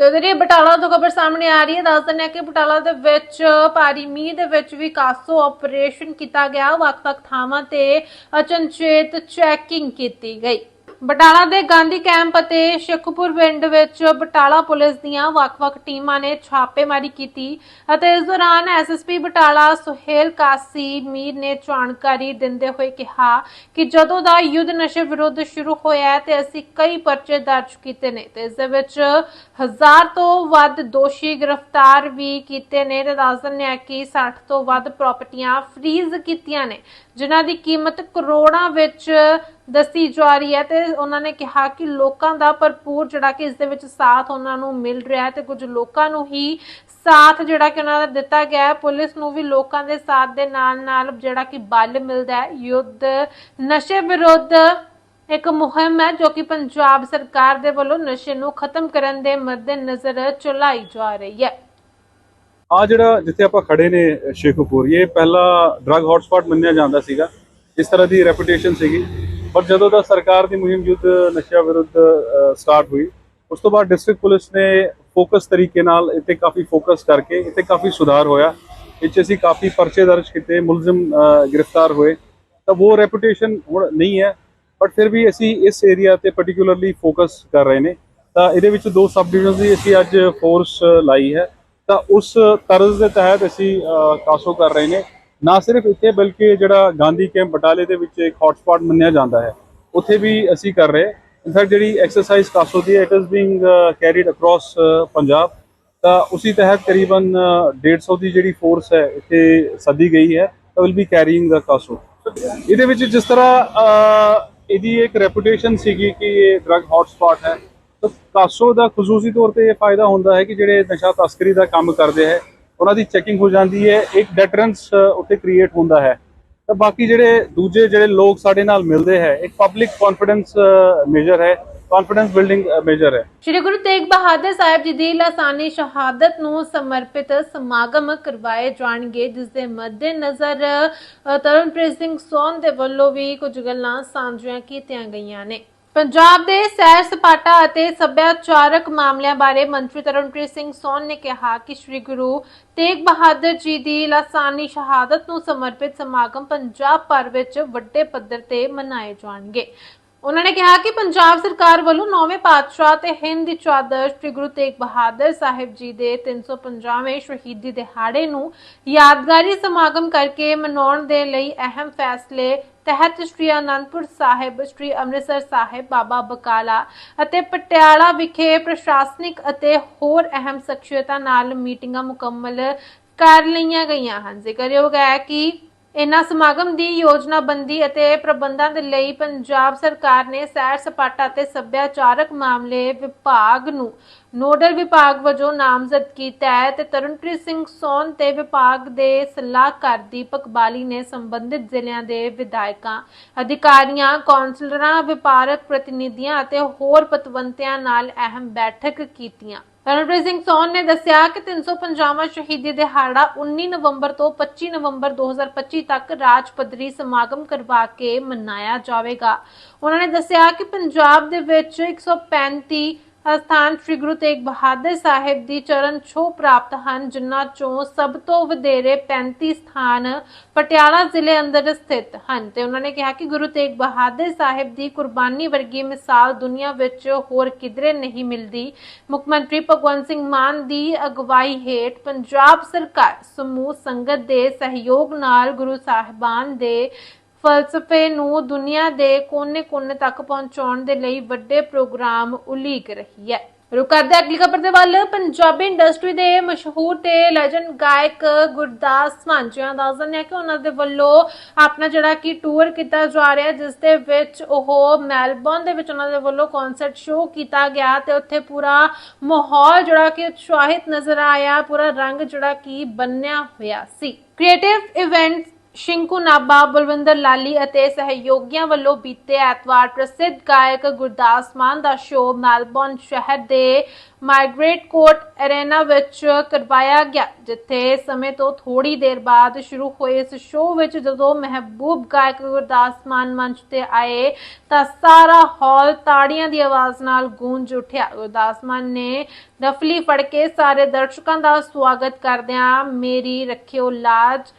Speaker 1: ਤੇ ਬਟਾਲਾ ਤੋਂ ਖਬਰ ਸਾਹਮਣੇ ਆ ਰਹੀ ਹੈ। ਦੱਸ ਦਿੰਦੇ ਹਾਂ ਕਿ ਬਟਾਲਾ ਦੇ ਵਿੱਚ ਭਾਰੀ ਮੀਂਹ ਦੇ ਵਿੱਚ ਵੀ ਕਾਸੋ ਆਪਰੇਸ਼ਨ ਕੀਤਾ ਗਿਆ। ਵੱਖ-ਵੱਖ ਥਾਵਾਂ ਤੇ ਅਚਨਚੇਤ ਚੈਕਿੰਗ ਕੀਤੀ ਗਈ। ਬਟਾਲਾ ਦੇ ਗਾਂਧੀ ਕੈਂਪ ਅਤੇ ਸ਼ੇਖੂਪੁਰ ਪਿੰਡ ਵਿੱਚ ਬਟਾਲਾ ਪੁਲਿਸ ਦੀਆਂ ਵੱਖ-ਵੱਖ ਟੀਮਾਂ ਨੇ ਛਾਪੇਮਾਰੀ ਕੀਤੀ ਅਤੇ ਇਸ ਦੌਰਾਨ ਐਸਐਸਪੀ ਬਟਾਲਾ ਸੁਹੇਲ ਕਾਸੀ ਮੀਰ ਨੇ ਜਾਣਕਾਰੀ ਦਿੰਦੇ ਹੋਏ ਕਿਹਾ ਕਿ ਜਦੋਂ ਦਾ ਯੁੱਧ ਨਸ਼ੇ ਵਿਰੁੱਧ ਸ਼ੁਰੂ ਹੋਇਆ ਤੇ ਅਸੀਂ ਕਈ ਪਰਚੇ ਦਰਜ ਕੀਤੇ ਨੇ ਤੇ ਇਸ ਦੇ ਵਿੱਚ ਹਜ਼ਾਰ ਤੋਂ ਵੱਧ ਦੋਸ਼ੀ ਗ੍ਰਿਫਤਾਰ ਵੀ ਕੀਤੇ ਨੇ ਤੇ ਦੱਸ ਦਿੰਦੇ ਹਾਂ ਕਿ 60 ਤੋਂ ਵੱਧ ਪ੍ਰਾਪਰਟੀਆਂ ਫ੍ਰੀਜ਼ ਕੀਤੀਆਂ ਨੇ, ਜਿਨ੍ਹਾਂ ਦੀ ਕੀਮਤ ਕਰੋੜਾਂ ਵਿੱਚ ਦੱਸੀ ਜਾ ਰਹੀ ਹੈ ਤੇ ਉਹਨਾਂ ਨੇ ਕਿਹਾ ਕਿ ਲੋਕਾਂ ਦਾ ਭਰਪੂਰ ਜਿਹੜਾ ਕਿ ਇਸ ਦੇ ਵਿੱਚ ਸਾਥ ਉਹਨਾਂ ਨੂੰ ਮਿਲ ਰਿਹਾ ਹੈ ਤੇ ਕੁਝ ਲੋਕਾਂ ਨੂੰ ਹੀ ਸਾਥ ਜਿਹੜਾ ਕਿ ਉਹਨਾਂ ਦਾ ਦਿੱਤਾ ਗਿਆ ਹੈ। ਪੁਲਿਸ ਨੂੰ ਵੀ ਲੋਕਾਂ ਦੇ ਸਾਥ ਦੇ ਨਾਲ ਨਾਲ ਜਿਹੜਾ ਕਿ ਬਲ ਮਿਲਦਾ ਹੈ। ਯੁੱਧ, ਨਸ਼ੇ ਵਿਰੁੱਧ ਇੱਕ ਮੁਹਿੰਮ ਹੈ ਜੋ ਕਿ ਪੰਜਾਬ ਸਰਕਾਰ ਦੇ ਵੱਲੋਂ ਨਸ਼ੇ ਨੂੰ ਖਤਮ ਕਰਨ ਦੇ ਮੱਦੇਨਜ਼ਰ ਚਲਾਈ ਜਾ ਰਹੀ ਹੈ।
Speaker 6: ਆ ਜਿਹੜਾ ਜਿੱਥੇ ਆਪਾਂ ਖੜੇ ਨੇ ਸ਼ੇਖੂਪੁਰ ਇਹ ਪਹਿਲਾ ਡਰੱਗ ਹੌਟਸਪੌਟ ਮੰਨਿਆ ਜਾਂਦਾ ਸੀਗਾ। ਇਸ ਤਰ੍ਹਾਂ ਦੀ ਰੈਪੂਟੇਸ਼ਨ ਸੀਗੀ। ਪਰ ਜਦੋਂ ਦਾ ਸਰਕਾਰ ਦੀ ਮੁਹਿੰਮ ਯੁੱਧ ਨਸ਼ਿਆਂ ਵਿਰੁੱਧ ਸਟਾਰਟ ਹੋਈ, ਉਸ ਤੋਂ ਬਾਅਦ ਡਿਸਟ੍ਰਿਕਟ ਪੁਲਿਸ ਨੇ ਫੋਕਸ ਤਰੀਕੇ ਨਾਲ ਇੱਥੇ ਕਾਫੀ ਫੋਕਸ ਕਰਕੇ ਇੱਥੇ ਕਾਫੀ ਸੁਧਾਰ ਹੋਇਆ। ਇੱਥੇ ਅਸੀਂ ਕਾਫੀ ਪਰਚੇ ਦਰਜ ਕੀਤੇ, ਮੁਲਜ਼ਮ ਗ੍ਰਿਫਤਾਰ ਹੋਏ। ਤਾਂ ਉਹ ਰੈਪੂਟੇਸ਼ਨ ਹੁਣ ਨਹੀਂ ਹੈ। ਬਟ ਫਿਰ ਵੀ ਅਸੀਂ ਇਸ ਏਰੀਆ ਤੇ ਪਾਰਟਿਕੂਲਰਲੀ ਫੋਕਸ ਕਰ ਰਹੇ ਨੇ। ਤਾਂ ਇਹਦੇ ਵਿੱਚ ਦੋ ਸਬ ਡਿਵੀਜ਼ਨਸ ਦੀ ਅਸੀਂ ਅੱਜ ਫੋਰਸ ਲਾਈ ਹੈ। ਤਾਂ ਉਸ ਤਰਜ਼ ਦੇ ਤਹਿਤ ਅਸੀਂ ਕਾਸੋ ਕਰ ਰਹੇ ਨੇ। ਨਾ ਸਿਰਫ ਇੱਥੇ ਬਲਕਿ ਜਿਹੜਾ ਗਾਂਧੀ ਕੈਂਪ ਬਟਾਲੇ ਦੇ ਵਿੱਚ ਇੱਕ ਹੌਟਸਪੌਟ ਮੰਨਿਆ ਜਾਂਦਾ ਹੈ। ਉੱਥੇ ਵੀ ਅਸੀਂ ਕਰ ਰਹੇ। ਇਨਫੈਕਟ ਜਿਹੜੀ exercise CASO the it is being carried across Punjab. ਤਾਂ ਉਸੇ ਤਹਿਤ ਕਰੀਬਨ ਅ, 150 ਦੀ ਜਿਹੜੀ ਫੋਰਸ ਹੈ ਇੱਥੇ ਸੱਦੀ ਗਈ ਹੈ। ਤਾਂ will be carrying the CASO. ਇਹਦੇ ਵਿੱਚ ਜਿਸ ਤਰ੍ਹਾਂ ਇਹਦੀ ਇੱਕ ਰੈਪੂਟੇਸ਼ਨ ਸੀਗੀ ਕਿ ਇਹ ਡਰੱਗ ਹੌਟਸਪੌਟ ਹੈ। ਤਾਂ ਕਾਸੋ ਦਾ ਖਸੂਸੀ ਤੌਰ ਤੇ ਇਹ ਫਾਇਦਾ ਹੁੰਦਾ ਹੈ ਕਿ ਜਿਹੜੇ ਨਸ਼ਾ ਤਸਕਰੀ ਦਾ ਕੰਮ ਕਰਦੇ ਹੈ, ਉਹਨਾਂ ਦੀ ਚੈਕਿੰਗ ਹੋ ਜਾਂਦੀ ਹੈ, ਇੱਕ ਡੈਟਰੈਂਸ ਉੱਤੇ ਕ੍ਰੀਏਟ ਹੁੰਦਾ ਹੈ। ਤਾਂ ਬਾਕੀ ਜਿਹੜੇ ਦੂਜੇ ਜਿਹੜੇ ਲੋਕ ਸਾਡੇ ਨਾਲ ਮਿਲਦੇ ਹੈ, ਇੱਕ ਪਬਲਿਕ ਕੌਨਫੀਡੈਂਸ ਮੇਜਰ ਹੈ ਕੌਨਫੀਡੈਂਸ ਬਿਲਡਿੰਗ ਮੇਜਰ ਹੈ।
Speaker 1: ਸ਼੍ਰੀ ਗੁਰੂ ਤੇਗ ਬਹਾਦਰ ਸਾਹਿਬ ਜੀ ਦੀ ਲਾਸਾਨੀ ਸ਼ਹਾਦਤ ਨੂੰ ਸਮਰਪਿਤ ਸਮਾਗਮ ਕਰਵਾਏ ਜਾਣਗੇ, ਜਿਸ ਦੇ ਮੱਦੇਨਜ਼ਰ ਤਰਨਪ੍ਰੀਤ ਸਿੰਘ ਸੋਨ ਦੇ ਵੱਲੋਂ ਵੀ ਕੁਝ ਗੱਲਾਂ ਸਾਂਝੀਆਂ ਕੀਤੀਆਂ ਗਈਆਂ ਨੇ। ਪੰਜਾਬ ਦੇ ਸੈਰ ਸਪਾਟਾ ਅਤੇ ਸੱਭਿਆਚਾਰਕ ਮਾਮਲਿਆਂ ਬਾਰੇ ਮੰਤਰੀ ਤਰਨਪ੍ਰੀਤ ਸਿੰਘ ਸੋਨ ਨੇ ਕਿਹਾ ਕਿ ਸ੍ਰੀ ਗੁਰੂ ਤੇਗ ਬਹਾਦਰ ਜੀ ਦੀ ਲਾਸਾਨੀ ਸ਼ਹਾਦਤ ਨੂੰ ਸਮਰਪਿਤ ਸਮਾਗਮ ਪੰਜਾਬ ਭਰ ਵਿੱਚ ਵੱਡੇ ਪੱਧਰ ਤੇ ਮਨਾਏ ਜਾਣਗੇ। ਉਹਨਾਂ ਨੇ ਕਿਹਾ ਕਿ ਪੰਜਾਬ ਸਰਕਾਰ ਵੱਲੋਂ ਨੌਵੇਂ ਪਾਤਸ਼ਾਹ ਤੇ ਹਿੰਦ ਦੀ ਚਾਦਰ ਸ੍ਰੀ ਗੁਰੂ ਤੇਗ ਬਹਾਦਰ ਸਾਹਿਬ ਜੀ ਦੇ 350ਵੇਂ ਸ਼ਹੀਦੀ ਦਿਹਾੜੇ ਨੂੰ ਯਾਦਗਾਰੀ ਸਮਾਗਮ ਕਰਕੇ ਮਨਾਉਣ ਦੇ ਲਈ ਅਹਿਮ ਫੈਸਲੇ ਤਹਿਤ ਸ੍ਰੀ ਅਨੰਦਪੁਰ ਸਾਹਿਬ, ਸ੍ਰੀ ਅੰਮ੍ਰਿਤਸਰ ਸਾਹਿਬ, ਬਾਬਾ ਬਕਾਲਾ ਅਤੇ ਪਟਿਆਲਾ ਵਿਖੇ ਪ੍ਰਸ਼ਾਸਨਿਕ ਅਤੇ ਹੋਰ ਅਹਿਮ ਸ਼ਖਸੀਅਤਾਂ ਨਾਲ ਮੀਟਿੰਗਾਂ ਮੁਕੰਮਲ ਕਰ ਲਈਆਂ ਗਈਆਂ ਹਨ। ਜ਼ਿਕਰਯੋਗ ਹੈ ਕਿ ਇਨ੍ਹਾਂ ਸਮਾਗਮ ਦੀ ਯੋਜਨਾਬੰਦੀ ਅਤੇ ਪ੍ਰਬੰਧਾਂ ਦੇ ਲਈ ਪੰਜਾਬ ਸਰਕਾਰ ਨੇ ਸੈਰ ਸਪਾਟਾ ਅਤੇ ਸੱਭਿਆਚਾਰਕ ਮਾਮਲੇ ਵਿਭਾਗ ਨੂੰ ਨੋਡਲ ਵਿਭਾਗ ਵਜੋਂ ਨਾਮਜ਼ਦ ਕੀਤਾ ਹੈ ਤੇ ਤਰਨਪ੍ਰੀਤ ਸਿੰਘ ਸੋਨ ਤੇ ਵਿਭਾਗ ਦੇ ਸਲਾਹਕਾਰ ਦੀਪਕ ਬਾਲੀ ਨੇ ਸੰਬੰਧਿਤ ਜ਼ਿਲ੍ਹਿਆਂ ਦੇ ਵਿਧਾਇਕਾਂ, ਅਧਿਕਾਰੀਆਂ, ਕੌਂਸਲਰਾਂ, ਵਪਾਰਕ ਪ੍ਰਤੀਨਿਧੀਆਂ ਅਤੇ ਹੋਰ ਪਤਵੰਤਿਆਂ ਨਾਲ ਅਹਿਮ ਬੈਠਕ ਕੀਤੀਆਂ। ਰਣਪ੍ਰੀਤ ਸਿੰਘ ਸੋਨ ਨੇ ਦੱਸਿਆ ਕਿ 350ਵਾਂ ਸ਼ਹੀਦੀ ਦਿਹਾੜਾ 19 ਨਵੰਬਰ ਤੋਂ 25 ਨਵੰਬਰ 2025 ਤੱਕ ਰਾਜ ਪੱਧਰੀ ਸਮਾਗਮ ਕਰਵਾ ਕੇ ਮਨਾਇਆ ਜਾਵੇਗਾ। ਉਹਨਾਂ ਨੇ ਦੱਸਿਆ ਕਿ ਪੰਜਾਬ ਦੇ ਵਿੱਚ 135 ਸਥਾਨ ਸ੍ਰੀ ਗੁਰੂ ਤੇਗ ਬਹਾਦਰ ਸਾਹਿਬ ਦੀ ਚਰਨ ਛੋਹ ਪ੍ਰਾਪਤ ਹਨ, ਜਿਨ੍ਹਾਂ ਚੋਂ ਸਭ ਤੋਂ ਵਧੇਰੇ 35 ਸਥਾਨ ਪਟਿਆਲਾ ਜ਼ਿਲ੍ਹੇ ਅੰਦਰ ਸਥਿਤ ਹਨ। ਤੇ ਉਹਨਾਂ ਨੇ ਕਿਹਾ ਕਿ ਗੁਰੂ ਤੇਗ ਬਹਾਦਰ ਸਾਹਿਬ ਦੀ ਕੁਰਬਾਨੀ ਵਰਗੀ ਮਿਸਾਲ ਦੁਨੀਆ ਵਿੱਚ ਹੋਰ ਕਿਧਰੇ ਨਹੀਂ ਮਿਲਦੀ। ਮੁੱਖ ਮੰਤਰੀ ਭਗਵੰਤ ਸਿੰਘ ਮਾਨ ਦੀ ਅਗਵਾਈ ਹੇਠ ਪੰਜਾਬ ਸਰਕਾਰ ਸਮੂਹ ਸੰਗਤ ਦੇ ਸਹਿਯੋਗ ਨਾਲ ਗੁਰੂ ਸਾਹਿਬਾਨ ਦੇ ਫਲਸਫੇ ਨੂੰ ਦੁਨੀਆ ਦੇ ਕੋਨੇ-ਕੋਨੇ ਤੱਕ ਪਹੁੰਚਾਉਣ ਦੇ ਲਈ ਵੱਡੇ ਪ੍ਰੋਗਰਾਮ ਉਲੀਕ ਰਹੀ ਹੈ। ਰੁਕ ਅਗਲੀ ਖਬਰ ਦੇ ਵੱਲ। ਪੰਜਾਬੀ ਇੰਡਸਟਰੀ ਦੇ ਮਸ਼ਹੂਰ ਤੇ ਲੈਜੈਂਡ ਗਾਇਕ ਗੁਰਦਾਸ ਮਾਨ ਦਾ ਦੱਸਣ ਹੈ ਕਿ ਉਹਨਾਂ ਦੇ ਵੱਲੋਂ ਆਪਣਾ ਜਿਹੜਾ ਕਿ ਟੂਰ ਕੀਤਾ ਜਾ ਰਿਹਾ ਜਿਸ ਦੇ ਵਿੱਚ ਉਹ ਮੈਲਬੌਰਨ ਦੇ ਵਿੱਚ ਉਹਨਾਂ ਦੇ ਵੱਲੋਂ ਕਨਸਰਟ ਸ਼ੋਅ ਕੀਤਾ ਗਿਆ ਤੇ ਉੱਥੇ ਪੂਰਾ ਮਾਹੌਲ ਜਿਹੜਾ ਕਿ ਉਤਸ਼ਾਹਿਤ ਨਜ਼ਰ ਆਇਆ, ਪੂਰਾ ਰੰਗ ਜਿਹੜਾ ਕਿ ਬੰਨਿਆ ਹੋਇਆ ਸੀ। ਕ੍ਰੀਏਟਿਵ ਇਵੈਂਟਸ ਸ਼ਿੰਕੂ ਨਾਬਾ ਬਲਵਿੰਦਰ ਲਾਲੀ ਅਤੇ ਸਹਿਯੋਗੀਆਂ ਵੱਲੋਂ ਬੀਤੇ ਐਤਵਾਰ ਪ੍ਰਸਿੱਧ ਗਾਇਕ ਗੁਰਦਾਸ ਮਾਨ ਦਾ ਸ਼ੋਅ ਮੈਲਬੌਰਨ ਸ਼ਹਿਰ ਦੇ ਮਾਈਗ੍ਰੇਟ ਕੋਰਟ ਅਰੇਨਾ ਵਿੱਚ ਕਰਵਾਇਆ ਗਿਆ, ਜਿੱਥੇ ਸਮੇਂ ਤੋਂ ਥੋੜੀ ਦੇਰ ਬਾਅਦ ਸ਼ੁਰੂ ਹੋਏ ਇਸ ਸ਼ੋਅ ਵਿੱਚ ਜਦੋਂ ਮਹਿਬੂਬ ਗਾਇਕ ਗੁਰਦਾਸ ਮਾਨ ਮੰਚ ਤੇ ਆਏ ਤਾਂ ਸਾਰਾ ਹਾਲ ਤਾੜੀਆਂ ਦੀ ਆਵਾਜ਼ ਨਾਲ ਗੂੰਜ ਉੱਠਿਆ। ਗੁਰਦਾਸ ਮਾਨ ਨੇ ਡਫਲੀ ਫੜ ਕੇ ਸਾਰੇ ਦਰਸ਼ਕਾਂ ਦਾ ਸਵਾਗਤ ਕਰਦਿਆਂ, ਮੇਰੀ ਰੱਖਿਓ ਲਾਜ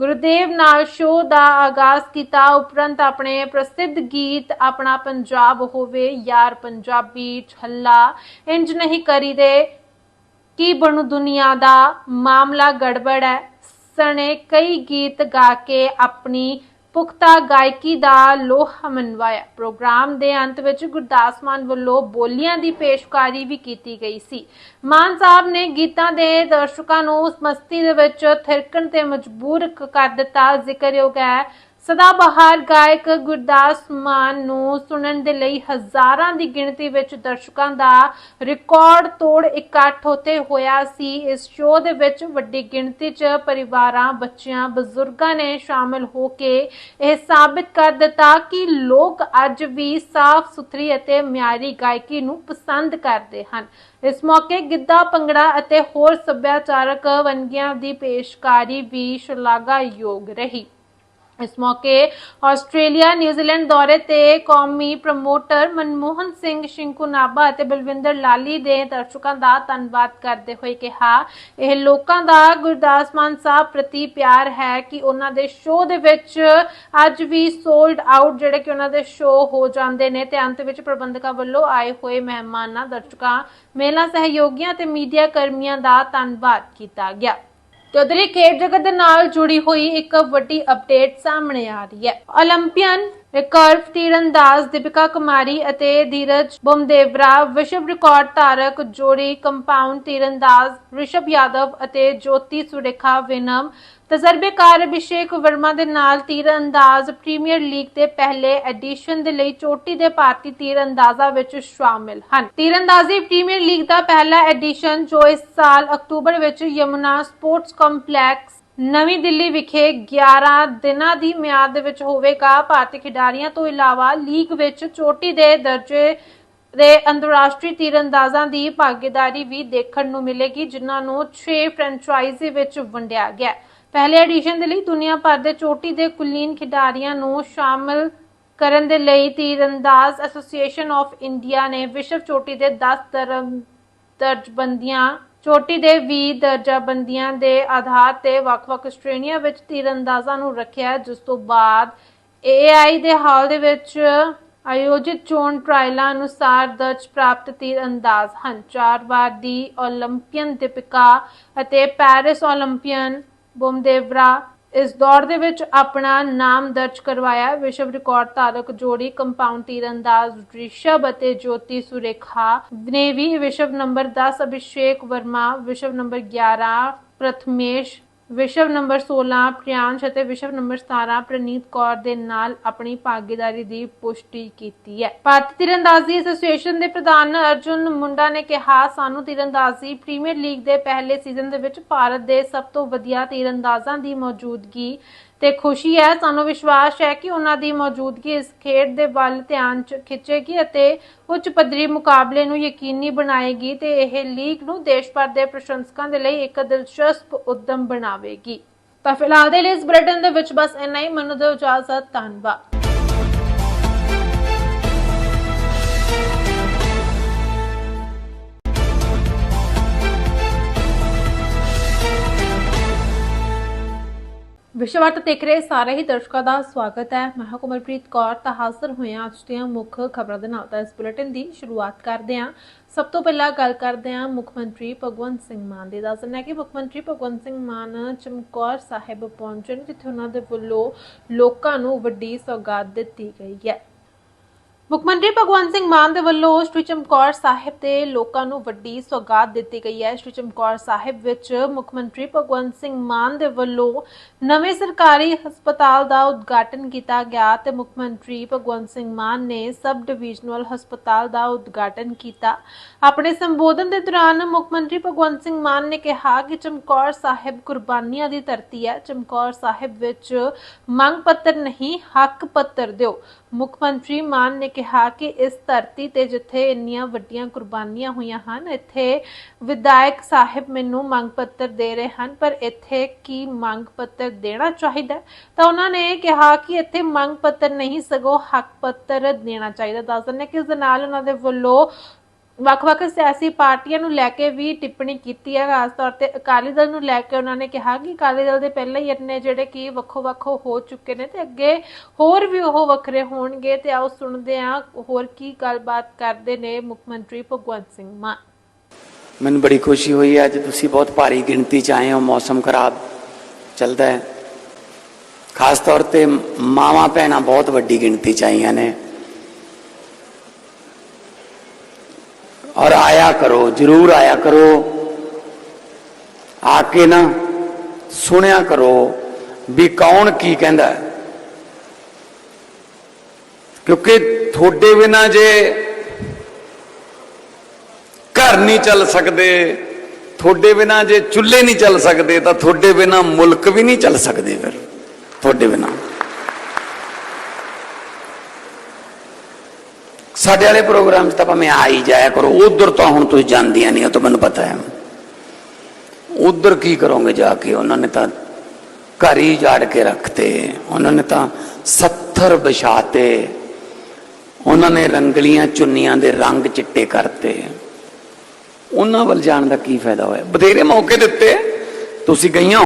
Speaker 1: ਗੁਰਦੇਵ ਨਾਲ ਸ਼ੋਅ ਦਾ ਆਗਾਜ਼ ਕੀਤਾ। ਉਪਰੰਤ ਆਪਣੇ ਪ੍ਰਸਿੱਧ ਗੀਤ, ਆਪਣਾ ਪੰਜਾਬ ਹੋਵੇ ਯਾਰ ਪੰਜਾਬੀ, ਛੱਲਾ, ਇੰਜ ਨਹੀਂ ਕਰੀਦੇ। ਕੀ ਬਣੂ ਦੁਨੀਆ ਦਾ? ਮਾਮਲਾ ਗੜਬੜ ਹੈ। ਸਣੇ ਕਈ ਗੀਤ ਗਾ ਕੇ ਆਪਣੀ ਪੁਖਤਾ ਗਾਇਕੀ ਦਾ ਲੋਹਾ ਮਨਵਾਇਆ। ਪ੍ਰੋਗਰਾਮ ਦੇ ਅੰਤ ਵਿੱਚ ਗੁਰਦਾਸ ਮਾਨ ਵੱਲੋਂ ਬੋਲੀਆਂ ਦੀ ਪੇਸ਼ਕਾਰੀ ਵੀ ਕੀਤੀ ਗਈ ਸੀ। ਮਾਨ ਸਾਹਿਬ ਨੇ ਗੀਤਾਂ ਦੇ ਦਰਸ਼ਕਾਂ ਨੂੰ ਉਸ ਮਸਤੀ ਦੇ ਵਿੱਚ ਥਿਰਕਣ ਤੇ ਮਜਬੂਰ ਕਰ ਦਿੱਤਾ। ਜ਼ਿਕਰਯੋਗ ਹੈ ਸਦਾ ਬਹਾਰ ਗਾਇਕ ਗੁਰਦਾਸ ਮਾਨ ਨੂੰ ਸੁਣਨ ਦੇ ਲਈ ਹਜ਼ਾਰਾਂ ਦੀ ਗਿਣਤੀ ਵਿੱਚ ਦਰਸ਼ਕਾਂ ਦਾ ਰਿਕਾਰਡ ਤੋੜ ਇਕੱਠ ਉੱਥੇ ਹੋਇਆ ਸੀ। ਇਸ ਸ਼ੋਅ ਦੇ ਵਿੱਚ ਵੱਡੀ ਗਿਣਤੀ 'ਚ ਪਰਿਵਾਰਾਂ, ਬੱਚਿਆਂ, ਬਜ਼ੁਰਗਾਂ ਨੇ ਸ਼ਾਮਲ ਹੋ ਕੇ ਇਹ ਸਾਬਿਤ ਕਰ ਦਿੱਤਾ ਕਿ ਲੋਕ ਅੱਜ ਵੀ ਸਾਫ਼ ਸੁਥਰੀ ਅਤੇ ਮਿਆਰੀ ਗਾਇਕੀ ਨੂੰ ਪਸੰਦ ਕਰਦੇ ਹਨ। ਇਸ ਮੌਕੇ ਗਿੱਧਾ, ਭੰਗੜਾ ਅਤੇ ਹੋਰ ਸੱਭਿਆਚਾਰਕ ਵੰਨਗੀਆਂ ਦੀ ਪੇਸ਼ਕਾਰੀ ਵੀ ਸ਼ਲਾਘਾਯੋਗ ਰਹੀ। ਇਸ ਮੌਕੇ ਆਸਟ੍ਰੇਲੀਆ ਨਿਊਜ਼ੀਲੈਂਡ ਦੌਰੇ ਤੇ ਕੌਮੀ ਪ੍ਰਮੋਟਰ ਮਨਮੋਹਨ ਸਿੰਘ ਸ਼ਿੰਕੂ ਨਾਭਾ ਅਤੇ ਬਲਵਿੰਦਰ ਲਾਲੀ ਦੇ ਦਰਸ਼ਕਾਂ ਦਾ ਧੰਨਵਾਦ ਕਰਦੇ ਹੋਏ ਕਿਹਾ, ਇਹ ਲੋਕਾਂ ਦਾ ਗੁਰਦਾਸ ਮਾਨ ਸਾਹਿਬ ਪ੍ਰਤੀ ਪਿਆਰ ਹੈ ਕਿ ਉਹਨਾਂ ਦੇ ਸ਼ੋਅ ਦੇ ਵਿੱਚ ਅੱਜ ਵੀ ਸੋਲਡ ਆਊਟ ਜਿਹੜੇ ਕਿ ਉਹਨਾਂ ਦੇ ਸ਼ੋਅ ਹੋ ਜਾਂਦੇ ਨੇ ਤੇ ਅੰਤ ਵਿੱਚ ਪ੍ਰਬੰਧਕਾਂ ਵੱਲੋਂ ਆਏ ਹੋਏ ਮਹਿਮਾਨਾਂ, ਦਰਸ਼ਕਾਂ ਮੇਲਾ ਸਹਿਯੋਗੀਆਂ ਤੇ ਮੀਡੀਆ ਕਰਮੀਆਂ ਦਾ ਧੰਨਵਾਦ ਕੀਤਾ ਗਿਆ। ਚੌਧਰੀ ਖੇਡ ਜਗਤ ਦੇ ਨਾਲ ਜੁੜੀ ਹੋਈ ਇੱਕ ਵੱਡੀ ਅਪਡੇਟ ਸਾਹਮਣੇ ਆ ਰਹੀ ਹੈ। 올림픽ਨ ਰਿਕਰਵ ਤੀਰੰਦਾਜ਼ ਦੀਪਿਕਾ ਕੁਮਾਰੀ ਅਤੇ ਧੀਰਜ ਬੰਦੇਵਰਾ ਵਿਸ਼ਵ ਰਿਕਾਰਡ ਧਾਰਕ ਜੋੜੀ ਕੰਪਾਊਂਡ ਤੀਰੰਦਾਜ਼ ਰਿਸ਼ਭ ਯਾਦਵ ਅਤੇ ਜੋਤੀ ਸੁਰੇਖਾ ਵਿਨਮ ਤਜਰਬੇਕਾਰ ਅਭਿਸ਼ੇਕ ਵਰਮਾ ਦੇ ਨਾਲ ਤੀਰਅੰਦਾਜ਼ ਪ੍ਰੀਮੀਅਰ ਲੀਗ ਦੇ ਪਹਿਲੇ ਐਡੀਸ਼ਨ ਦੇ ਲਈ ਚੋਟੀ ਦੇ ਭਾਰਤੀ ਤੀਰਅੰਦਾਜ਼ਾਂ ਵਿੱਚ ਸ਼ਾਮਿਲ ਹਨ। ਤੀਰਅੰਦਾਜ਼ੀ ਪ੍ਰੀਮੀਅਰ ਲੀਗ ਦਾ ਪਹਿਲਾ ਐਡੀਸ਼ਨ ਜੋ ਇਸ ਸਾਲ ਅਕਤੂਬਰ ਵਿੱਚ ਯਮੁਨਾ ਸਪੋਰਟਸ ਕੰਪਲੈਕਸ ਨਵੀਂ ਦਿੱਲੀ ਵਿਖੇ 11 ਦਿਨਾਂ ਦੀ ਮਿਆਦ ਦੇ ਵਿੱਚ ਹੋਵੇਗਾ। ਭਾਰਤੀ ਖਿਡਾਰੀਆਂ ਤੋਂ ਇਲਾਵਾ ਲੀਗ ਵਿੱਚ ਚੋਟੀ ਦੇ ਦਰਜੇ ਦੇ ਅੰਤਰਰਾਸ਼ਟਰੀ ਤੀਰਅੰਦਾਜ਼ਾਂ ਦੀ ਭਾਗੀਦਾਰੀ ਵੀ ਦੇਖਣ ਨੂੰ ਮਿਲੇਗੀ, ਜਿਨ੍ਹਾਂ ਨੂੰ 6 ਫਰੈਂਚਾਈਜ਼ੀ ਵਿੱਚ ਵੰਡਿਆ ਗਿਆ ਪਹਿਲੇ ਐਡੀਸ਼ਨ ਦੇ ਲਈ ਦੁਨੀਆ ਭਰ ਦੇ ਚੋਟੀ ਦੇ ਕੁਲੀਨ ਖਿਡਾਰੀਆਂ ਨੂੰ ਸ਼ਾਮਲ ਕਰਨ ਦੇ ਲਈ ਤੀਰਅੰਦਾਜ਼ ਐਸੋਸੀਏਸ਼ਨ ਆਫ ਇੰਡੀਆ ਨੇ ਵਿਸ਼ਵ ਚੋਟੀ ਦੇ 10 ਦਰਜਬੰਦੀਆਂ ਚੋਟੀ ਦੇ 20 ਦਰਜਾਬੰਦੀਆਂ ਦੇ ਆਧਾਰ ਤੇ ਵੱਖ-ਵੱਖ ਸ਼੍ਰੇਣੀਆਂ ਵਿੱਚ ਤੀਰਅੰਦਾਜ਼ਾਂ ਨੂੰ ਰੱਖਿਆ ਜਿਸ ਤੋਂ ਬਾਅਦ ਏਆਈ ਦੇ ਹਾਲ ਦੇ ਵਿੱਚ ਆਯੋਜਿਤ ਚੋਣ ਟ੍ਰਾਇਲਾਂ ਅਨੁਸਾਰ ਦਰਜ ਪ੍ਰਾਪਤ ਤੀਰਅੰਦਾਜ਼ ਹਨ। ਚਾਰ ਵਾਰ ਦੀ 올림픽ੀਅਨ ਦੀਪਿਕਾ ਅਤੇ ਪੈਰਿਸ 올림픽ੀਅਨ ਬੋਮਦੇਵਰਾ ਇਸ ਦੌੜ ਦੇ ਵਿੱਚ ਆਪਣਾ ਨਾਮ ਦਰਜ ਕਰਵਾਇਆ। ਵਿਸ਼ਵ ਰਿਕਾਰਡ ਧਾਰਕ ਜੋੜੀ ਕੰਪਾਊਂਡ ਤੀਰਅੰਦਾਜ਼ ਰਿਸ਼ਭ ਅਤੇ ਜੋਤੀ ਸੁਰੇਖਾ ਨੇ ਵੀ ਵਿਸ਼ਵ ਨੰਬਰ 10 ਅਭਿਸ਼ੇਕ ਵਰਮਾ, ਵਿਸ਼ਵ ਨੰਬਰ 11 ਪ੍ਰਥਮੇਸ਼ ਵਿਸ਼ਵ ਨੰਬਰ 16 ਪ੍ਰਿਆੰਸ਼ ਅਤੇ ਵਿਸ਼ਵ ਨੰਬਰ 17 ਪ੍ਰਨੀਤ ਕੌਰ ਦੇ ਨਾਲ ਆਪਣੀ ਭਾਗੀਦਾਰੀ ਦੀ ਪੁਸ਼ਟੀ ਕੀਤੀ ਹੈ। ਭਾਰਤੀ ਤੀਰੰਦਾਜ਼ੀ ਐਸੋਸੀਏਸ਼ਨ ਦੇ ਪ੍ਰਧਾਨ ਅਰਜੁਨ ਮੁੰਡਾ ਨੇ ਕਿਹਾ, ਸਾਨੂੰ ਤੀਰੰਦਾਜ਼ੀ ਪ੍ਰੀਮੀਅਰ ਲੀਗ ਦੇ ਪਹਿਲੇ ਸੀਜ਼ਨ ਦੇ ਵਿੱਚ ਭਾਰਤ ਦੇ ਸਭ ਤੋਂ ਵਧੀਆ ਤੀਰੰਦਾਜ਼ਾਂ ਦੀ ਮੌਜੂਦਗੀ ਤੇ ਖੁਸ਼ੀ ਹੈ, ਸਾਨੂੰ ਵਿਸ਼ਵਾਸ ਹੈ ਕਿ ਉਹਨਾਂ ਦੀ ਮੌਜੂਦਗੀ ਇਸ ਖੇਡ ਦੇ ਵੱਲ ਧਿਆਨ ਚ ਖਿੱਚੇਗੀ ਅਤੇ ਉੱਚ ਪੱਧਰੀ ਮੁਕਾਬਲੇ ਨੂੰ ਯਕੀਨੀ ਬਣਾਏਗੀ ਤੇ ਇਹ ਲੀਗ ਨੂੰ ਦੇਸ਼ ਭਰ ਦੇ ਪ੍ਰਸ਼ੰਸਕਾਂ ਦੇ ਲਈ ਇੱਕ ਦਿਲਚਸਪ ਉਦਮ ਬਣਾਵੇਗੀ। ਤਾਂ ਫਿਲਹਾਲ ਦੇ ਲਈ ਇਸ ਬੁਲੇਟਿਨ ਦੇ ਵਿੱਚ ਬਸ ਇੰਨਾ ਹੀ। ਮੈਨੂੰ ਦਿਓ ਇਜਾਜ਼ਤ ਧੰਨਵਾਦ। ਵਿਸ਼ਵਟ ਦੇਖ ਰਹੇ ਸਾਰੇ ਹੀ ਦਰਸ਼ਕਾਂ ਦਾ ਸਵਾਗਤ ਹੈ। ਮੈਂ ਹਾਂ ਕਮਲਪ੍ਰੀਤ ਕੌਰ ਤਾਂ ਹਾਜ਼ਰ ਹੋਏ ਅੱਜ ਦੀਆਂ ਮੁੱਖ ਖਬਰਾਂ ਦੇ ਨਾਲ। ਤਾਂ ਇਸ ਬੁਲੇਟਿਨ ਦੀ ਸ਼ੁਰੂਆਤ ਕਰਦੇ ਹਾਂ। ਸਭ ਤੋਂ ਪਹਿਲਾਂ ਗੱਲ ਕਰਦੇ ਹਾਂ ਮੁੱਖ ਮੰਤਰੀ ਭਗਵੰਤ ਸਿੰਘ ਮਾਨ ਦੀ। ਦੱਸਣਾ ਹੈ ਕਿ ਮੁੱਖ ਮੰਤਰੀ ਭਗਵੰਤ ਸਿੰਘ ਮਾਨ ਚਮਕੌਰ ਸਾਹਿਬ ਪਹੁੰਚਣ ਨੇ, ਜਿੱਥੇ ਉਹਨਾਂ ਦੇ ਵੱਲੋਂ ਲੋਕਾਂ ਨੂੰ ਵੱਡੀ ਸੌਗਾਤ ਦਿੱਤੀ ਗਈ ਹੈ। ਮੁੱਖ ਮੰਤਰੀ ਭਗਵੰਤ ਸਿੰਘ ਮਾਨ ਦੇ ਵੱਲੋਂ ਸ਼੍ਰੀ ਚਮਕੌਰ ਸਾਹਿਬ ਦੇ ਲੋਕਾਂ ਨੂੰ ਵੱਡੀ ਸੌਗਾਤ ਦਿੱਤੀ ਗਈ ਹੈ। ਸ਼੍ਰੀ ਚਮਕੌਰ ਸਾਹਿਬ ਵਿੱਚ ਮੁੱਖ ਮੰਤਰੀ ਭਗਵੰਤ ਸਿੰਘ ਮਾਨ ਦੇ ਵੱਲੋਂ ਨਵੇਂ ਸਰਕਾਰੀ ਹਸਪਤਾਲ ਦਾ ਉਦਘਾਟਨ ਕੀਤਾ ਗਿਆ ਤੇ ਮੁੱਖ ਮੰਤਰੀ ਭਗਵੰਤ ਸਿੰਘ ਮਾਨ ਨੇ ਸਬ ਡਿਵੀਜ਼ਨਲ ਹਸਪਤਾਲ ਦਾ ਉਦਘਾਟਨ ਕੀਤਾ। ਆਪਣੇ ਸੰਬੋਧਨ ਦੇ ਦੌਰਾਨ ਮੁੱਖ ਮੰਤਰੀ ਭਗਵੰਤ ਸਿੰਘ ਮਾਨ ਨੇ ਕਿਹਾ ਕਿ ਚਮਕੌਰ ਸਾਹਿਬ ਕੁਰਬਾਨੀਆਂ ਦੀ ਧਰਤੀ ਹੈ। ਚਮਕੌਰ ਸਾਹਿਬ ਵਿੱਚ ਮੰਗ ਪੱਤਰ ਨਹੀਂ, ਹੱਕ ਪੱਤਰ ਦਿਓ। ਮੁੱਖ ਮੰਤਰੀ ਮਾਨ ਨੇ ਕਿਹਾ ਕਿ ਇਸ ਧਰਤੀ ਤੇ ਜਿੱਥੇ ਇੰਨੀਆਂ ਵੱਡੀਆਂ ਕੁਰਬਾਨੀਆਂ ਹੋਈਆਂ ਹਨ, ਇੱਥੇ ਵਿਧਾਇਕ ਸਾਹਿਬ ਮੈਨੂੰ ਮੰਗ ਪੱਤਰ ਦੇ ਰਹੇ ਹਨ, ਪਰ ਇੱਥੇ ਕੀ ਮੰਗ ਪੱਤਰ ਦੇਣਾ ਚਾਹੀਦਾ ਹੈ? ਤਾਂ ਉਹਨਾਂ ਨੇ ਕਿਹਾ ਕਿ ਇੱਥੇ ਮੰਗ ਪੱਤਰ ਨਹੀਂ, ਸਗੋਂ ਹੱਕ ਪੱਤਰ ਦੇਣਾ ਚਾਹੀਦਾ ਦੱਸ ਦਿੰਦੇ ਕਿ ਇਸ ਦੇ ਨਾਲ ਉਹਨਾਂ ਦੇ ਵੱਲੋਂ ਵੱਖ-ਵੱਖ ਸਿਆਸੀ ਪਾਰਟੀਆਂ ਨੂੰ ਲੈ ਕੇ ਵੀ ਟਿੱਪਣੀ ਕੀਤੀ ਹੈ ਖਾਸ ਤੌਰ ਤੇ ਅਕਾਲੀ ਦਲ ਨੂੰ ਲੈ ਕੇ ਉਹਨਾਂ ਨੇ ਕਿਹਾ ਕਿ ਅਕਾਲੀ ਦਲ ਦੇ ਪਹਿਲਾਂ ਹੀ ਇੰਨੇ ਜਿਹੜੇ ਕਿ ਵੱਖੋ-ਵੱਖੋ ਹੋ ਚੁੱਕੇ ਨੇ ਤੇ ਅੱਗੇ ਹੋਰ ਵੀ ਉਹ ਵੱਖਰੇ ਹੋਣਗੇ ਤੇ ਆਓ ਸੁਣਦੇ ਹਾਂ ਹੋਰ ਕੀ ਗੱਲਬਾਤ ਕਰਦੇ ਨੇ ਮੁੱਖ ਮੰਤਰੀ ਭਗਵੰਤ ਸਿੰਘ ਮਾਨ।
Speaker 2: ਮੈਨੂੰ ਬੜੀ ਖੁਸ਼ੀ ਹੋਈ ਹੈ, ਅੱਜ ਤੁਸੀਂ ਬਹੁਤ ਭਾਰੀ ਗਿਣਤੀ ਚ ਆਏ ਹੋ, ਮੌਸਮ ਖਰਾਬ ਚੱਲਦਾ ਹੈ। ਖਾਸ ਤੌਰ ਤੇ ਮਾਵਾਂ ਭੈਣਾਂ ਬਹੁਤ ਵੱਡੀ ਗਿਣਤੀ ਚ ਆਈਆਂ ਨੇ। ਔਰ ਆਇਆ ਕਰੋ, ਜਰੂਰ ਆਇਆ ਕਰੋ। ਆ ਕੇ ਨਾ ਸੁਣਿਆ ਕਰੋ ਵੀ ਕੌਣ ਕੀ ਕਹਿੰਦਾ ਕਿਉਂਕਿ ਤੁਹਾਡੇ ਬਿਨਾ ਜੇ ਘਰ ਨਹੀਂ ਚੱਲ ਸਕਦੇ, ਤੁਹਾਡੇ ਬਿਨਾ ਜੇ ਚੁੱਲ੍ਹੇ ਨਹੀਂ ਚੱਲ ਸਕਦੇ, ਤਾਂ ਤੁਹਾਡੇ ਬਿਨਾ ਮੁਲਕ ਵੀ ਨਹੀਂ ਚੱਲ ਸਕਦੇ ਫਿਰ, ਤੁਹਾਡੇ ਬਿਨਾ। ਸਾਡੇ ਵਾਲੇ ਪ੍ਰੋਗਰਾਮ 'ਚ ਤਾਂ ਭਾਵੇਂ ਆ ਹੀ ਜਾਇਆ ਕਰੋ, ਉਧਰ ਤਾਂ ਹੁਣ ਤੁਸੀਂ ਜਾਂਦੀਆਂ ਨਹੀਂ, ਉਹ ਤਾਂ ਮੈਨੂੰ ਪਤਾ ਹੈ। ਉਧਰ ਕੀ ਕਰੋਗੇ ਜਾ ਕੇ? ਉਹਨਾਂ ਨੇ ਤਾਂ ਘਰ ਹੀ ਜਾੜ ਕੇ ਰੱਖਤੇ, ਉਹਨਾਂ ਨੇ ਤਾਂ 70 ਵਿਛਾਤੇ, ਉਹਨਾਂ ਨੇ ਰੰਗਲੀਆਂ ਚੁੰਨੀਆਂ ਦੇ ਰੰਗ ਚਿੱਟੇ ਕਰਤੇ। ਉਹਨਾਂ ਵੱਲ ਜਾਣ ਦਾ ਕੀ ਫਾਇਦਾ ਹੋਇਆ? ਬਥੇਰੇ ਮੌਕੇ ਦਿੱਤੇ, ਤੁਸੀਂ ਗਈਆਂ